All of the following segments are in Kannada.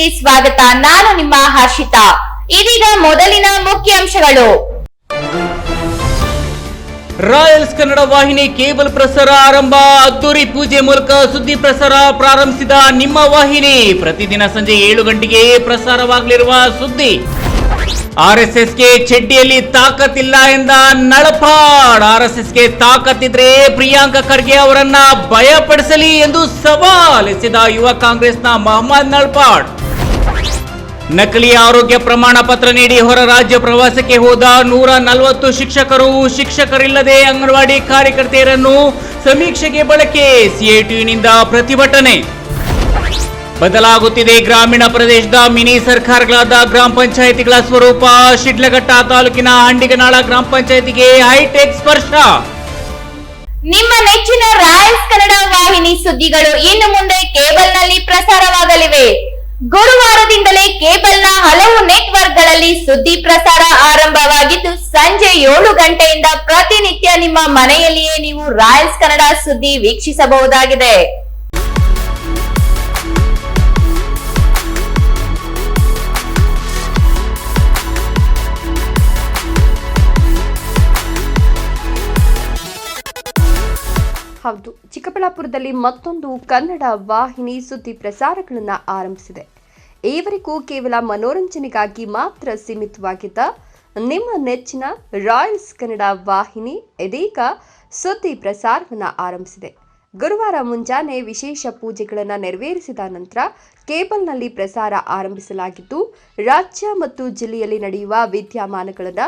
ನ್ಯೂಸ್ಗೆ ಸ್ವಾಗತ. ನಾನು ನಿಮ್ಮ ಹರ್ಷಿತಾ. ಇದೀಗ ಮೊದಲಿನ ಮುಖ್ಯಾಂಶಗಳು ರಾಯಲ್ಸ್ ಕನ್ನಡ ವಾಹಿನಿ ಕೇಬಲ್ ಪ್ರಸಾರ ಆರಂಭ. ಅದ್ದೂರಿ ಪೂಜೆ ಮೂಲಕ ಸುದ್ದಿ ಪ್ರಸಾರ ಪ್ರಾರಂಭಿಸಿದ ನಿಮ್ಮ ವಾಹಿನಿ. ಪ್ರತಿದಿನ ಸಂಜೆ ಏಳು ಗಂಟೆಗೆ ಪ್ರಸಾರವಾಗಲಿರುವ ಸುದ್ದಿ. ಆರ್ಎಸ್ಎಸ್ಗೆ ಚೆಡ್ಡಿಯಲ್ಲಿ ತಾಕತ್ತಿಲ್ಲ ಎಂದ ನಳಪಾಡ್. ಆರ್ಎಸ್ಎಸ್ಗೆ ತಾಕತ್ತಿದ್ರೆ ಪ್ರಿಯಾಂಕ ಖರ್ಗೆ ಅವರನ್ನ ಭಯಪಡಿಸಲಿ ಎಂದು ಸವಾಲ್ ಎಸೆದ ಯುವ ಕಾಂಗ್ರೆಸ್ನ ಮೊಹಮ್ಮದ್ ನಳಪಾಡ್. ನಕಲಿ ಆರೋಗ್ಯ ಪ್ರಮಾಣ ಪತ್ರ ನೀಡಿ ಹೊರ ರಾಜ್ಯ ಪ್ರವಾಸಕ್ಕೆ ಹೋದ ನೂರ ನಲವತ್ತು ಶಿಕ್ಷಕರು, ಶಿಕ್ಷಕರಿಲ್ಲದೆ ಅಂಗನವಾಡಿ ಕಾರ್ಯಕರ್ತೆಯರನ್ನು ಸಮೀಕ್ಷೆಗೆ ಬಳಕೆ ಸಿಎಟಿನಿಂದ ಪ್ರತಿಭಟನೆ. ಬದಲಾಗುತ್ತಿದೆ ಗ್ರಾಮೀಣ ಪ್ರದೇಶದ ಮಿನಿ ಸರ್ಕಾರಗಳಾದ ಗ್ರಾಮ ಪಂಚಾಯಿತಿಗಳ ಸ್ವರೂಪ. ಶಿಡ್ಲಘಟ್ಟ ತಾಲೂಕಿನ ಹಂಡಿಗನಾಳ ಗ್ರಾಮ ಪಂಚಾಯಿತಿಗೆ ಹೈಟೆಕ್ ಸ್ಪರ್ಶ. ನಿಮ್ಮ ನೆಚ್ಚಿನ ರಾಯಲ್ಸ್ ಕನ್ನಡ ವಾಹಿನಿ ಸುದ್ದಿಗಳು ಇನ್ನು ಮುಂದೆ ಕೇಬಲ್ನಲ್ಲಿ ಪ್ರಸಾರವಾಗಲಿವೆ. ಗುರುವಾರದಿಂದಲೇ ಕೇಬಲ್ನ ಹಲವು ನೆಟ್ವರ್ಕ್ಗಳಲ್ಲಿ ಸುದ್ದಿ ಪ್ರಸಾರ ಆರಂಭವಾಗಿದ್ದು, ಸಂಜೆ ಏಳು ಗಂಟೆಯಿಂದ ಪ್ರತಿನಿತ್ಯ ನಿಮ್ಮ ಮನೆಯಲ್ಲಿಯೇ ನೀವು ರಾಯಲ್ಸ್ ಕನ್ನಡ ಸುದ್ದಿ ವೀಕ್ಷಿಸಬಹುದಾಗಿದೆ. ಹೌದು, ಚಿಕ್ಕಬಳ್ಳಾಪುರದಲ್ಲಿ ಮತ್ತೊಂದು ಕನ್ನಡ ವಾಹಿನಿ ಸುದ್ದಿ ಪ್ರಸಾರಗಳನ್ನು ಆರಂಭಿಸಿದೆ. ಈವರೆಗೂ ಕೇವಲ ಮನೋರಂಜನೆಗಾಗಿ ಮಾತ್ರ ಸೀಮಿತವಾಗಿದ್ದ ನಿಮ್ಮ ನೆಚ್ಚಿನ ರಾಯಲ್ಸ್ ಕನ್ನಡ ವಾಹಿನಿ ಇದೀಗ ಸುದ್ದಿ ಪ್ರಸಾರವನ್ನು ಆರಂಭಿಸಿದೆ. ಗುರುವಾರ ಮುಂಜಾನೆ ವಿಶೇಷ ಪೂಜೆಗಳನ್ನು ನೆರವೇರಿಸಿದ ನಂತರ ಕೇಬಲ್ನಲ್ಲಿ ಪ್ರಸಾರ ಆರಂಭಿಸಲಾಗಿದ್ದು, ರಾಜ್ಯ ಮತ್ತು ಜಿಲ್ಲೆಯಲ್ಲಿ ನಡೆಯುವ ವಿದ್ಯಮಾನಗಳನ್ನು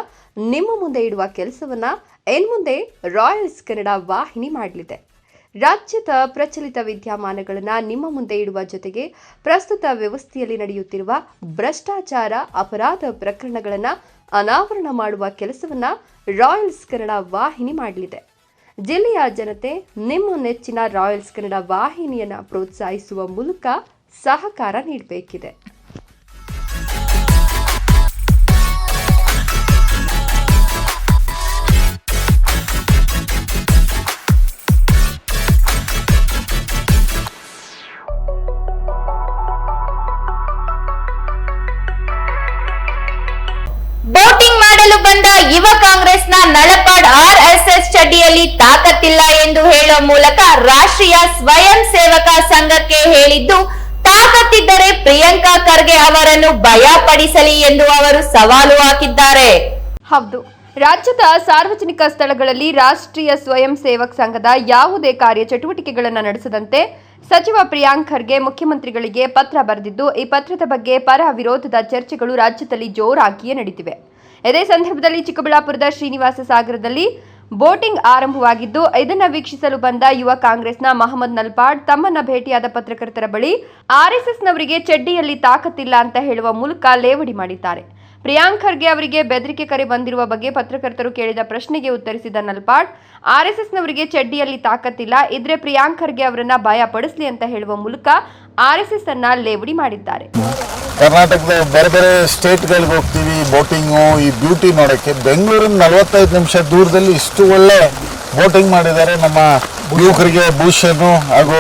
ನಿಮ್ಮ ಮುಂದೆ ಇಡುವ ಕೆಲಸವನ್ನು ಇನ್ಮುಂದೆ ರಾಯಲ್ಸ್ ಕನ್ನಡ ವಾಹಿನಿ ಮಾಡಲಿದೆ. ರಾಜ್ಯದ ಪ್ರಚಲಿತ ವಿದ್ಯಮಾನಗಳನ್ನು ನಿಮ್ಮ ಮುಂದೆ ಇಡುವ ಜೊತೆಗೆ ಪ್ರಸ್ತುತ ವ್ಯವಸ್ಥೆಯಲ್ಲಿ ನಡೆಯುತ್ತಿರುವ ಭ್ರಷ್ಟಾಚಾರ ಅಪರಾಧ ಪ್ರಕರಣಗಳನ್ನು ಅನಾವರಣ ಮಾಡುವ ಕೆಲಸವನ್ನು ರಾಯಲ್ಸ್ ಕನ್ನಡ ವಾಹಿನಿ ಮಾಡಲಿದೆ. ಜಿಲ್ಲೆಯ ಜನತೆ ನಿಮ್ಮ ನೆಚ್ಚಿನ ರಾಯಲ್ಸ್ ಕನ್ನಡ ವಾಹಿನಿಯನ್ನು ಪ್ರೋತ್ಸಾಹಿಸುವ ಮೂಲಕ ಸಹಕಾರ ನೀಡಬೇಕಿದೆ. ಮೂಲಕ ರಾಷ್ಟ್ರೀಯ ಸ್ವಯಂ ಸೇವಕ ಸಂಘಕ್ಕೆ ಹೇಳಿದ್ದು, ತಾಕತ್ತಿದ್ದರೆ ಪ್ರಿಯಾಂಕಾ ಖರ್ಗೆ ಅವರನ್ನು ಭಯಪಡಿಸಲಿ ಎಂದು ಅವರು ಸವಾಲು ಹಾಕಿದ್ದಾರೆ. ಹೌದು. ರಾಜ್ಯದ ಸಾರ್ವಜನಿಕ ಸ್ಥಳಗಳಲ್ಲಿ ರಾಷ್ಟ್ರೀಯ ಸ್ವಯಂ ಸೇವಕ್ ಸಂಘದ ಯಾವುದೇ ಕಾರ್ಯಚಟುವಟಿಕೆಗಳನ್ನು ನಡೆಸದಂತೆ ಸಚಿವ ಪ್ರಿಯಾಂಕ್ ಖರ್ಗೆ ಮುಖ್ಯಮಂತ್ರಿಗಳಿಗೆ ಪತ್ರ ಬರೆದಿದ್ದು, ಈ ಪತ್ರದ ಬಗ್ಗೆ ಪರ ವಿರೋಧದ ಚರ್ಚೆಗಳು ರಾಜ್ಯದಲ್ಲಿ ಜೋರಾಗಿಯೇ ನಡೆದಿವೆ ಇದೇ ಸಂದರ್ಭದಲ್ಲಿ ಚಿಕ್ಕಬಳ್ಳಾಪುರದ ಶ್ರೀನಿವಾಸ ಸಾಗರದಲ್ಲಿ ಬೋಟಿಂಗ್ ಆರಂಭವಾಗಿದ್ದು, ಇದನ್ನು ವೀಕ್ಷಿಸಲು ಬಂದ ಯುವ ಕಾಂಗ್ರೆಸ್ನ ಮಹಮ್ಮದ್ ನಲ್ಪಾಡ್ ತಮ್ಮನ್ನ ಭೇಟಿಯಾದ ಪತ್ರಕರ್ತರ ಬಳಿ ಆರ್ಎಸ್ಎಸ್ನವರಿಗೆ ಚಡ್ಡಿಯಲ್ಲಿ ತಾಕತ್ತಿಲ್ಲ ಅಂತ ಹೇಳುವ ಮೂಲಕ ಲೇವಡಿ ಮಾಡಿದ್ದಾರೆ. ಪ್ರಿಯಾಂಕ್ ಖರ್ಗೆ ಅವರಿಗೆ ಬೆದರಿಕೆ ಕರೆ ಬಂದಿರುವ ಬಗ್ಗೆ ಪತ್ರಕರ್ತರು ಕೇಳಿದ ಪ್ರಶ್ನೆಗೆ ಉತ್ತರಿಸಿದ ನಲ್ಪಾಡ್, ಆರ್ಎಸ್ಎಸ್ನವರಿಗೆ ಚಡ್ಡಿಯಲ್ಲಿ ತಾಕತ್ತಿಲ್ಲ, ಇದ್ರೆ ಪ್ರಿಯಾಂಕ್ ಖರ್ಗೆ ಅವರನ್ನ ಭಯ ಪಡಿಸಲಿ ಅಂತ ಹೇಳುವ ಮೂಲಕ ಆರ್ಎಸ್ಎಸ್ ಅನ್ನ ಲೇವಡಿ ಮಾಡಿದ್ದಾರೆ. ಕರ್ನಾಟಕದ ಬೇರೆ ಬೇರೆ ಸ್ಟೇಟ್ಗಳಿಗೆ ಹೋಗ್ತೀವಿ, ಬೋಟಿಂಗು, ಈ ಬ್ಯೂಟಿ ನೋಡೋಕ್ಕೆ ಬೆಂಗಳೂರಿನ ನಲವತ್ತೈದು ನಿಮಿಷ ದೂರದಲ್ಲಿ ಇಷ್ಟು ಒಳ್ಳೆ ಬೋಟಿಂಗ್ ಮಾಡಿದ್ದಾರೆ ನಮ್ಮ ಯುವಕರಿಗೆ ಭೂಷಣ್ ಹಾಗೂ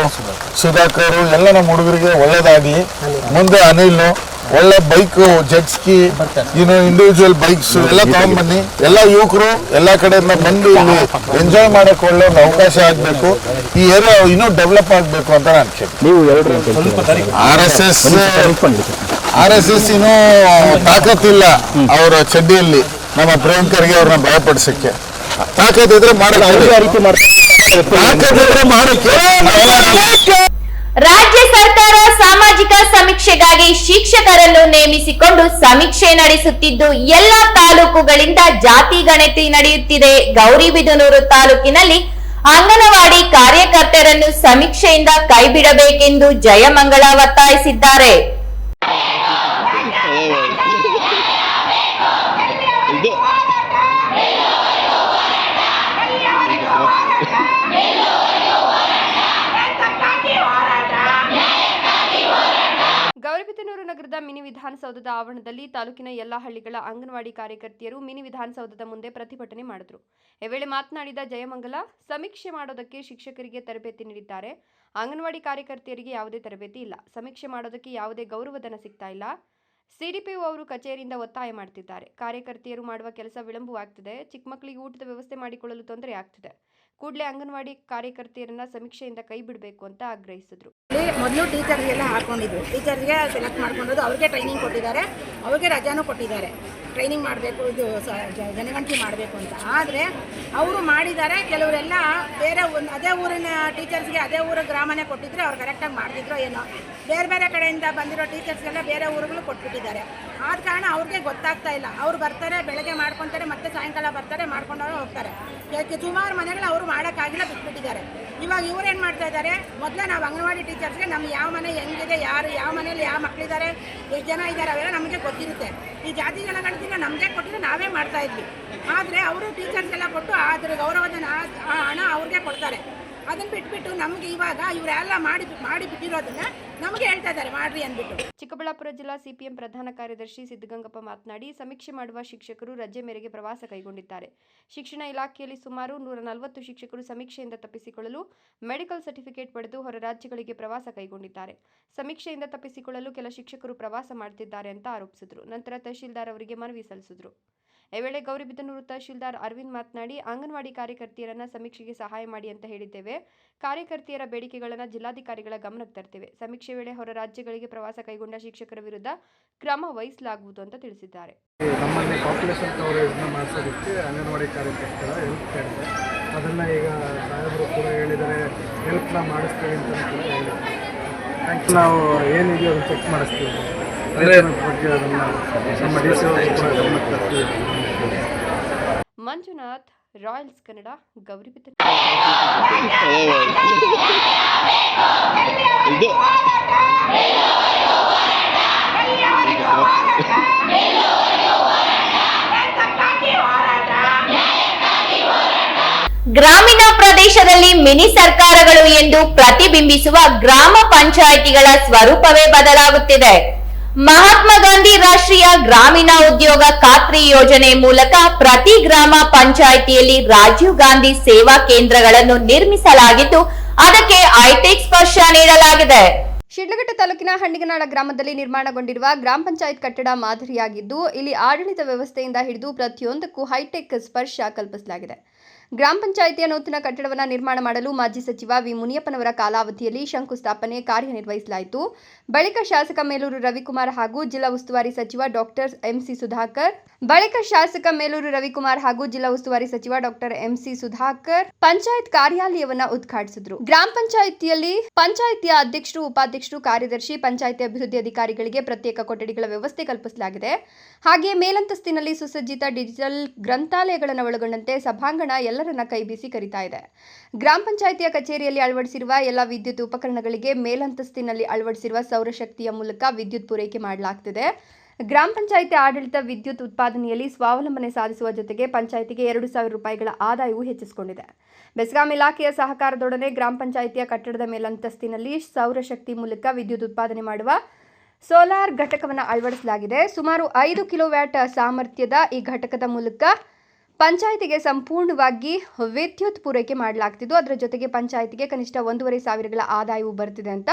ಸುಧಾಕರ್. ಎಲ್ಲ ನಮ್ಮ ಹುಡುಗರಿಗೆ ಒಳ್ಳೇದಾಗಲಿ ಮುಂದೆ ಅನಿಲ್ ಒಳ್ಳೆ ಬೈಕು ಜೆಟ್ಸ್ಕಿ ಇನ್ನು ಇಂಡಿವಿಜುವಲ್ ಬೈಕ್ಸ್ ಎಲ್ಲ ತಗೊಂಡ್ಬನ್ನಿ ಎಲ್ಲ ಯುವಕರು ಎಲ್ಲ ಕಡೆಯಿಂದ ಬಂದು ಇಲ್ಲಿ ಎಂಜಾಯ್ ಮಾಡಕ್ಕೆ ಒಳ್ಳೆ ಒಂದು ಅವಕಾಶ ಆಗಬೇಕು. ಈ ಏರಿಯಾ ಇನ್ನೂ ಡೆವಲಪ್ ಆಗಬೇಕು ಅಂತ ನಾನು ಕೇಳ್ತೀನಿ R S S R S S ಇನ್ನೂ ತಾಕತ್ತಿಲ್ಲ ಅವರ ಚಡ್ಡಿಯಲ್ಲಿ ನಮ್ಮ ಪ್ರಿಯಾಂಕರ್ಗೆ ಅವ್ರನ್ನ ಭಯಪಡಿಸಕ್ಕೆ. ತಾಕತ್ತಿದ್ರೆ ಮಾಡಕ್ಕೆ ತಾಕತ್ತಿದ್ರೆ ಮಾಡಕ್ಕೆ ರಾಜ್ಯ ಸರ್ಕಾರ ಸಾಮಾಜಿಕ ಸಮೀಕ್ಷೆಗಾಗಿ ಶಿಕ್ಷಕರನ್ನು ನೇಮಿಸಿಕೊಂಡು ಸಮೀಕ್ಷೆ ನಡೆಸುತ್ತಿದ್ದು ಎಲ್ಲ ತಾಲೂಕುಗಳಿಂದ ಜಾತಿ ಗಣತಿ ನಡೆಯುತ್ತಿದೆ. ಗೌರಿಬಿದನೂರು ತಾಲೂಕಿನಲ್ಲಿ ಅಂಗನವಾಡಿ ಕಾರ್ಯಕರ್ತರನ್ನು ಸಮೀಕ್ಷೆಯಿಂದ ಕೈಬಿಡಬೇಕೆಂದು ಜಯಮಂಗಳ ಒತ್ತಾಯಿಸಿದ್ದಾರೆ. ನಗರದ ಮಿನಿ ವಿಧಾನಸೌಧದ ಆವರಣದಲ್ಲಿ ತಾಲೂಕಿನ ಎಲ್ಲಾ ಹಳ್ಳಿಗಳ ಅಂಗನವಾಡಿ ಕಾರ್ಯಕರ್ತೆಯರು ಮಿನಿ ವಿಧಾನಸೌಧದ ಮುಂದೆ ಪ್ರತಿಭಟನೆ ಮಾಡಿದ್ರು. ಈ ವೇಳೆ ಮಾತನಾಡಿದ ಜಯಮಂಗಲ, ಸಮೀಕ್ಷೆ ಮಾಡೋದಕ್ಕೆ ಶಿಕ್ಷಕರಿಗೆ ತರಬೇತಿ ನೀಡಿದ್ದಾರೆ. ಅಂಗನವಾಡಿ ಕಾರ್ಯಕರ್ತೆಯರಿಗೆ ಯಾವುದೇ ತರಬೇತಿ ಇಲ್ಲ. ಸಮೀಕ್ಷೆ ಮಾಡೋದಕ್ಕೆ ಯಾವುದೇ ಗೌರವಧನ ಸಿಗ್ತಾ ಇಲ್ಲ. ಸಿಡಿಪಿಒ ಅವರು ಕಚೇರಿಯಿಂದ ಒತ್ತಾಯ ಮಾಡ್ತಿದ್ದಾರೆ. ಕಾರ್ಯಕರ್ತೆಯರು ಮಾಡುವ ಕೆಲಸ ವಿಳಂಬವಾಗ್ತಿದೆ. ಚಿಕ್ಕ ಮಕ್ಕಳಿಗೆ ಊಟದ ವ್ಯವಸ್ಥೆ ಮಾಡಿಕೊಳ್ಳಲು ತೊಂದರೆ ಆಗ್ತಿದೆ. ಕೂಡಲೇ ಅಂಗನವಾಡಿ ಕಾರ್ಯಕರ್ತೆಯರನ್ನ ಸಮೀಕ್ಷೆಯಿಂದ ಕೈ ಬಿಡಬೇಕು ಅಂತ ಆಗ್ರಹಿಸಿದ್ರು. ಮೊದಲು ಟೀಚರ್ಗೆಲ್ಲ ಹಾಕೊಂಡಿದ್ರು ಟೀಚರ್ಗೆ ಸೆಲೆಕ್ಟ್ ಮಾಡ್ಕೊಂಡು ಅವ್ರಿಗೆ ಟ್ರೈನಿಂಗ್ ಕೊಟ್ಟಿದ್ದಾರೆ. ಅವ್ರಿಗೆ ರಜಾನೂ ಕೊಟ್ಟಿದ್ದಾರೆ. ಟ್ರೈನಿಂಗ್ ಮಾಡಬೇಕು, ಇದು ಜನಗಣತಿ ಮಾಡಬೇಕು ಅಂತ. ಆದರೆ ಅವರು ಮಾಡಿದ್ದಾರೆ. ಕೆಲವರೆಲ್ಲ ಬೇರೆ ಒಂದು ಅದೇ ಊರಿನ ಟೀಚರ್ಸ್ಗೆ ಅದೇ ಊರ ಗ್ರಾಮನೇ ಕೊಟ್ಟಿದ್ರೆ, ಅವ್ರು ಕರೆಕ್ಟಾಗಿ ಮಾಡ್ತಿದ್ರು ಏನೋ. ಬೇರೆ ಬೇರೆ ಕಡೆಯಿಂದ ಬಂದಿರೋ ಟೀಚರ್ಸ್ಗೆಲ್ಲ ಬೇರೆ ಊರುಗಳು ಕೊಟ್ಬಿಟ್ಟಿದ್ದಾರೆ. ಆದ ಕಾರಣ ಅವ್ರಿಗೆ ಗೊತ್ತಾಗ್ತಾ ಇಲ್ಲ. ಅವ್ರು ಬರ್ತಾರೆ, ಬೆಳಗ್ಗೆ ಮಾಡ್ಕೊತಾರೆ, ಮತ್ತೆ ಸಾಯಂಕಾಲ ಬರ್ತಾರೆ, ಮಾಡ್ಕೊಂಡವ್ರು ಹೋಗ್ತಾರೆ. ಯಾಕೆ ಸುಮಾರು ಮನೆಗಳು ಅವರು ಮಾಡೋಕ್ಕಾಗಿಲ್ಲ, ಬಿಟ್ಬಿಟ್ಟಿದ್ದಾರೆ. ಇವಾಗ ಇವ್ರು ಏನು ಮಾಡ್ತಾ ಇದ್ದಾರೆ? ಮೊದಲೇ ನಾವು ಅಂಗನವಾಡಿ ಟೀಚರ್ಸ್ಗೆ ನಮ್ಮ ಯಾವ ಮನೆ ಹೆಂಗಿದೆ, ಯಾರು, ಯಾವ ಮನೇಲಿ ಯಾವ ಮಕ್ಕಳಿದ್ದಾರೆ ಎಷ್ಟು ಜನ ಇದ್ದಾರೆ ಅವೆಲ್ಲ ನಮಗೆ ಗೊತ್ತಿರುತ್ತೆ. ಈ ಜಾತಿ ಜನಗಣತಿನ ನಮಗೆ ಕೊಟ್ಟಿದ್ರೆ ನಾವೇ ಮಾಡ್ತಾ ಇದ್ವಿ. ಆದರೆ ಅವರು ಟೀಚರ್ಸ್ ಎಲ್ಲ ಕೊಟ್ಟು ಅದ್ರ ಗೌರವಧನ ಆ ಹಣ ಅವ್ರಿಗೆ ಕೊಡ್ತಾರೆ. ಅದನ್ನ ಬಿಟ್ಬಿಟ್ಟು ನಮಗೆ ಇವಾಗ ಇವರೆಲ್ಲ ಮಾಡಿ ಮಾಡಿ ಬಿಟ್ಟಿರೋದನ್ನ ನಮಗೆ ಹೇಳ್ತಾ ಇದ್ದಾರೆ, ಮಾಡ್ರಿ ಅಂದ್ಬಿಟ್ಟು. ಚಿಕ್ಕಬಳ್ಳಾಪುರ ಜಿಲ್ಲಾ ಸಿಪಿಎಂ ಪ್ರಧಾನ ಕಾರ್ಯದರ್ಶಿ ಸಿದ್ದಗಂಗಪ್ಪ ಮಾತನಾಡಿ, ಸಮೀಕ್ಷೆ ಮಾಡುವ ಶಿಕ್ಷಕರು ರಜೆ ಮೇರೆಗೆ ಪ್ರವಾಸ ಕೈಗೊಂಡಿದ್ದಾರೆ. ಶಿಕ್ಷಣ ಇಲಾಖೆಯಲ್ಲಿ ಸುಮಾರು ನೂರ ನಲವತ್ತು ಶಿಕ್ಷಕರು ಸಮೀಕ್ಷೆಯಿಂದ ತಪ್ಪಿಸಿಕೊಳ್ಳಲು ಮೆಡಿಕಲ್ ಸರ್ಟಿಫಿಕೇಟ್ ಪಡೆದು ಹೊರ ರಾಜ್ಯಗಳಿಗೆ ಪ್ರವಾಸ ಕೈಗೊಂಡಿದ್ದಾರೆ. ಸಮೀಕ್ಷೆಯಿಂದ ತಪ್ಪಿಸಿಕೊಳ್ಳಲು ಕೆಲ ಶಿಕ್ಷಕರು ಪ್ರವಾಸ ಮಾಡುತ್ತಿದ್ದಾರೆ ಅಂತ ಆರೋಪಿಸಿದರು. ನಂತರ ತಹಶೀಲ್ದಾರ್ ಅವರಿಗೆ ಮನವಿ ಸಲ್ಲಿಸಿದರು. ಈ ವೇಳೆ ಗೌರಿಬಿದನೂರು ತಹಶೀಲ್ದಾರ್ ಅರವಿಂದ್ ಮಾತನಾಡಿ, ಅಂಗನವಾಡಿ ಕಾರ್ಯಕರ್ತೆಯರನ್ನ ಸಮೀಕ್ಷೆಗೆ ಸಹಾಯ ಮಾಡಿ ಅಂತ ಹೇಳಿದ್ದೇವೆ. ಕಾರ್ಯಕರ್ತೆಯರ ಬೇಡಿಕೆಗಳನ್ನು ಜಿಲ್ಲಾಧಿಕಾರಿಗಳ ಗಮನಕ್ಕೆ ತರ್ತೇವೆ. ಸಮೀಕ್ಷೆ ವೇಳೆ ಹೊರ ರಾಜ್ಯಗಳಿಗೆ ಪ್ರವಾಸ ಕೈಗೊಂಡ ಶಿಕ್ಷಕರ ವಿರುದ್ಧ ಕ್ರಮ ವಹಿಸಲಾಗುವುದು ಅಂತ ತಿಳಿಸಿದ್ದಾರೆ. ನಮ್ಮಲ್ಲಿ ಪಾಪ್ಯುಲೇಷನ್ ಕವರೇಜ್ನ ಮಾಡಿಸೋದಕ್ಕೆ ಅಂಗನವಾಡಿ ಕಾರ್ಯಕರ್ತರ ಹೆಲ್ಪ್ ಕೇಳಿದೆ ಅದನ್ನು ಈಗ ಸಾಹೇಬರು ಕೂಡ ಹೇಳಿದರೆ ಹೆಲ್ಪ್ನ ಮಾಡಿಸ್ತೀವಿ ಅಂತ ಹೇಳಿದ್ದಾರೆ. ಥ್ಯಾಂಕ್ ನಾವು ಏನಿದೆಯೋ ಅದನ್ನು ಚೆಕ್ ಮಾಡಿಸ್ತೀವಿ. ಬಗ್ಗೆ ಅದನ್ನು ನಮ್ಮ ಡಿ ಸಿ ಅವರು ಕೂಡ ಗಮನಕ್ಕೆ ತರ್ತೀವಿ. ಮಂಜುನಾಥ್ ರಾಯಲ್ಸ್ ಕನ್ನಡ ಗೌರಿಬಿತ ಗ್ರಾಮೀಣ ಪ್ರದೇಶದಲ್ಲಿ ಮಿನಿ ಸರ್ಕಾರಗಳು ಎಂದು ಪ್ರತಿಬಿಂಬಿಸುವ ಗ್ರಾಮ ಪಂಚಾಯಿತಿಗಳ ಸ್ವರೂಪವೇ ಬದಲಾಗುತ್ತಿದೆ. ಮಹಾತ್ಮ ಗಾಂಧಿ ರಾಷ್ಟ್ರೀಯ ಗ್ರಾಮೀಣ ಉದ್ಯೋಗ ಖಾತ್ರಿ ಯೋಜನೆ ಮೂಲಕ ಪ್ರತಿ ಗ್ರಾಮ ಪಂಚಾಯಿತಿಯಲ್ಲಿ ರಾಜೀವ್ ಗಾಂಧಿ ಸೇವಾ ಕೇಂದ್ರಗಳನ್ನು ನಿರ್ಮಿಸಲಾಗಿದ್ದು, ಅದಕ್ಕೆ ಹೈಟೆಕ್ ಸ್ಪರ್ಶ ನೀಡಲಾಗಿದೆ. ಶಿಡ್ಲಘಟ್ಟ ತಾಲೂಕಿನ ಹಣ್ಣಿಗನಾಳ ಗ್ರಾಮದಲ್ಲಿ ನಿರ್ಮಾಣಗೊಂಡಿರುವ ಗ್ರಾಮ ಪಂಚಾಯತ್ ಕಟ್ಟಡ ಮಾದರಿಯಾಗಿದ್ದು, ಇಲ್ಲಿ ಆಡಳಿತ ವ್ಯವಸ್ಥೆಯಿಂದ ಹಿಡಿದು ಪ್ರತಿಯೊಂದಕ್ಕೂ ಹೈಟೆಕ್ ಸ್ಪರ್ಶ ಕಲ್ಪಿಸಲಾಗಿದೆ. ಗ್ರಾಮ ಪಂಚಾಯಿತಿಯ ನೂತನ ಕಟ್ಟಡವನ್ನು ನಿರ್ಮಾಣ ಮಾಡಲು ಮಾಜಿ ಸಚಿವ ವಿ ಮುನಿಯಪ್ಪನವರ ಕಾಲಾವಧಿಯಲ್ಲಿ ಶಂಕುಸ್ಥಾಪನೆ ಕಾರ್ಯನಿರ್ವಹಿಸಲಾಯಿತು. ಬಳಿಕ ಶಾಸಕ ಮೇಲೂರು ರವಿಕುಮಾರ್ ಹಾಗೂ ಜಿಲ್ಲಾ ಉಸ್ತುವಾರಿ ಸಚಿವ ಡಾಕ್ಟರ್ ಎಂಸಿ ಸುಧಾಕರ್, ಬಳಿಕ ಶಾಸಕ ಮೇಲೂರು ರವಿಕುಮಾರ್ ಹಾಗೂ ಜಿಲ್ಲಾ ಉಸ್ತುವಾರಿ ಸಚಿವ ಡಾಕ್ಟರ್ ಎಂಸಿ ಸುಧಾಕರ್ ಪಂಚಾಯತ್ ಕಾರ್ಯಾಲಯವನ್ನ ಉದ್ಘಾಟಿಸಿದ್ರು. ಗ್ರಾಮ ಪಂಚಾಯಿತಿಯಲ್ಲಿ ಪಂಚಾಯಿತಿಯ ಅಧ್ಯಕ್ಷರು, ಉಪಾಧ್ಯಕ್ಷರು, ಕಾರ್ಯದರ್ಶಿ, ಪಂಚಾಯಿತಿ ಅಭಿವೃದ್ಧಿ ಅಧಿಕಾರಿಗಳಿಗೆ ಪ್ರತ್ಯೇಕ ಕೊಠಡಿಗಳ ವ್ಯವಸ್ಥೆ ಕಲ್ಪಿಸಲಾಗಿದೆ. ಹಾಗೆಯೇ ಮೇಲಂತಸ್ತಿನಲ್ಲಿ ಸುಸಜ್ಜಿತ ಡಿಜಿಟಲ್ ಗ್ರಂಥಾಲಯಗಳನ್ನು ಒಳಗೊಂಡಂತೆ ಸಭಾಂಗಣ ಎಲ್ಲರನ್ನ ಕೈಬೀಸಿ ಕರೀತಾ ಇದೆ. ಗ್ರಾಮ ಪಂಚಾಯಿತಿಯ ಕಚೇರಿಯಲ್ಲಿ ಅಳವಡಿಸಿರುವ ಎಲ್ಲ ವಿದ್ಯುತ್ ಉಪಕರಣಗಳಿಗೆ ಮೇಲಂತಸ್ತಿನಲ್ಲಿ ಅಳವಡಿಸಿರುವ ಸೌರಶಕ್ತಿಯ ಮೂಲಕ ವಿದ್ಯುತ್ ಪೂರೈಕೆ ಮಾಡಲಾಗ್ತಿದೆ. ಗ್ರಾಮ ಪಂಚಾಯಿತಿ ಆಡಳಿತ ವಿದ್ಯುತ್ ಉತ್ಪಾದನೆಯಲ್ಲಿ ಸ್ವಾವಲಂಬನೆ ಸಾಧಿಸುವ ಜೊತೆಗೆ ಪಂಚಾಯಿತಿಗೆ ಎರಡು ಸಾವಿರ ರೂಪಾಯಿಗಳ ಆದಾಯವು ಹೆಚ್ಚಿಸಿಕೊಂಡಿದೆ. ಬೆಸ್ಗಾಂ ಇಲಾಖೆಯ ಸಹಕಾರದೊಡನೆ ಗ್ರಾಮ ಪಂಚಾಯಿತಿಯ ಕಟ್ಟಡದ ಮೇಲಂತಸ್ತಿನಲ್ಲಿ ಸೌರಶಕ್ತಿ ಮೂಲಕ ವಿದ್ಯುತ್ ಉತ್ಪಾದನೆ ಮಾಡುವ ಸೋಲಾರ್ ಘಟಕವನ್ನು ಅಳವಡಿಸಲಾಗಿದೆ. ಸುಮಾರು ಐದು ಕಿಲೋವ್ಯಾಟ್ ಸಾಮರ್ಥ್ಯದ ಈ ಘಟಕದ ಮೂಲಕ ಪಂಚಾಯಿತಿಗೆ ಸಂಪೂರ್ಣವಾಗಿ ವಿದ್ಯುತ್ ಪೂರೈಕೆ ಮಾಡಲಾಗ್ತಿದ್ದು, ಅದರ ಜೊತೆಗೆ ಪಂಚಾಯಿತಿಗೆ ಕನಿಷ್ಠ ಒಂದೂವರೆ ಸಾವಿರಗಳ ಆದಾಯವು ಬರುತ್ತಿದೆ ಅಂತ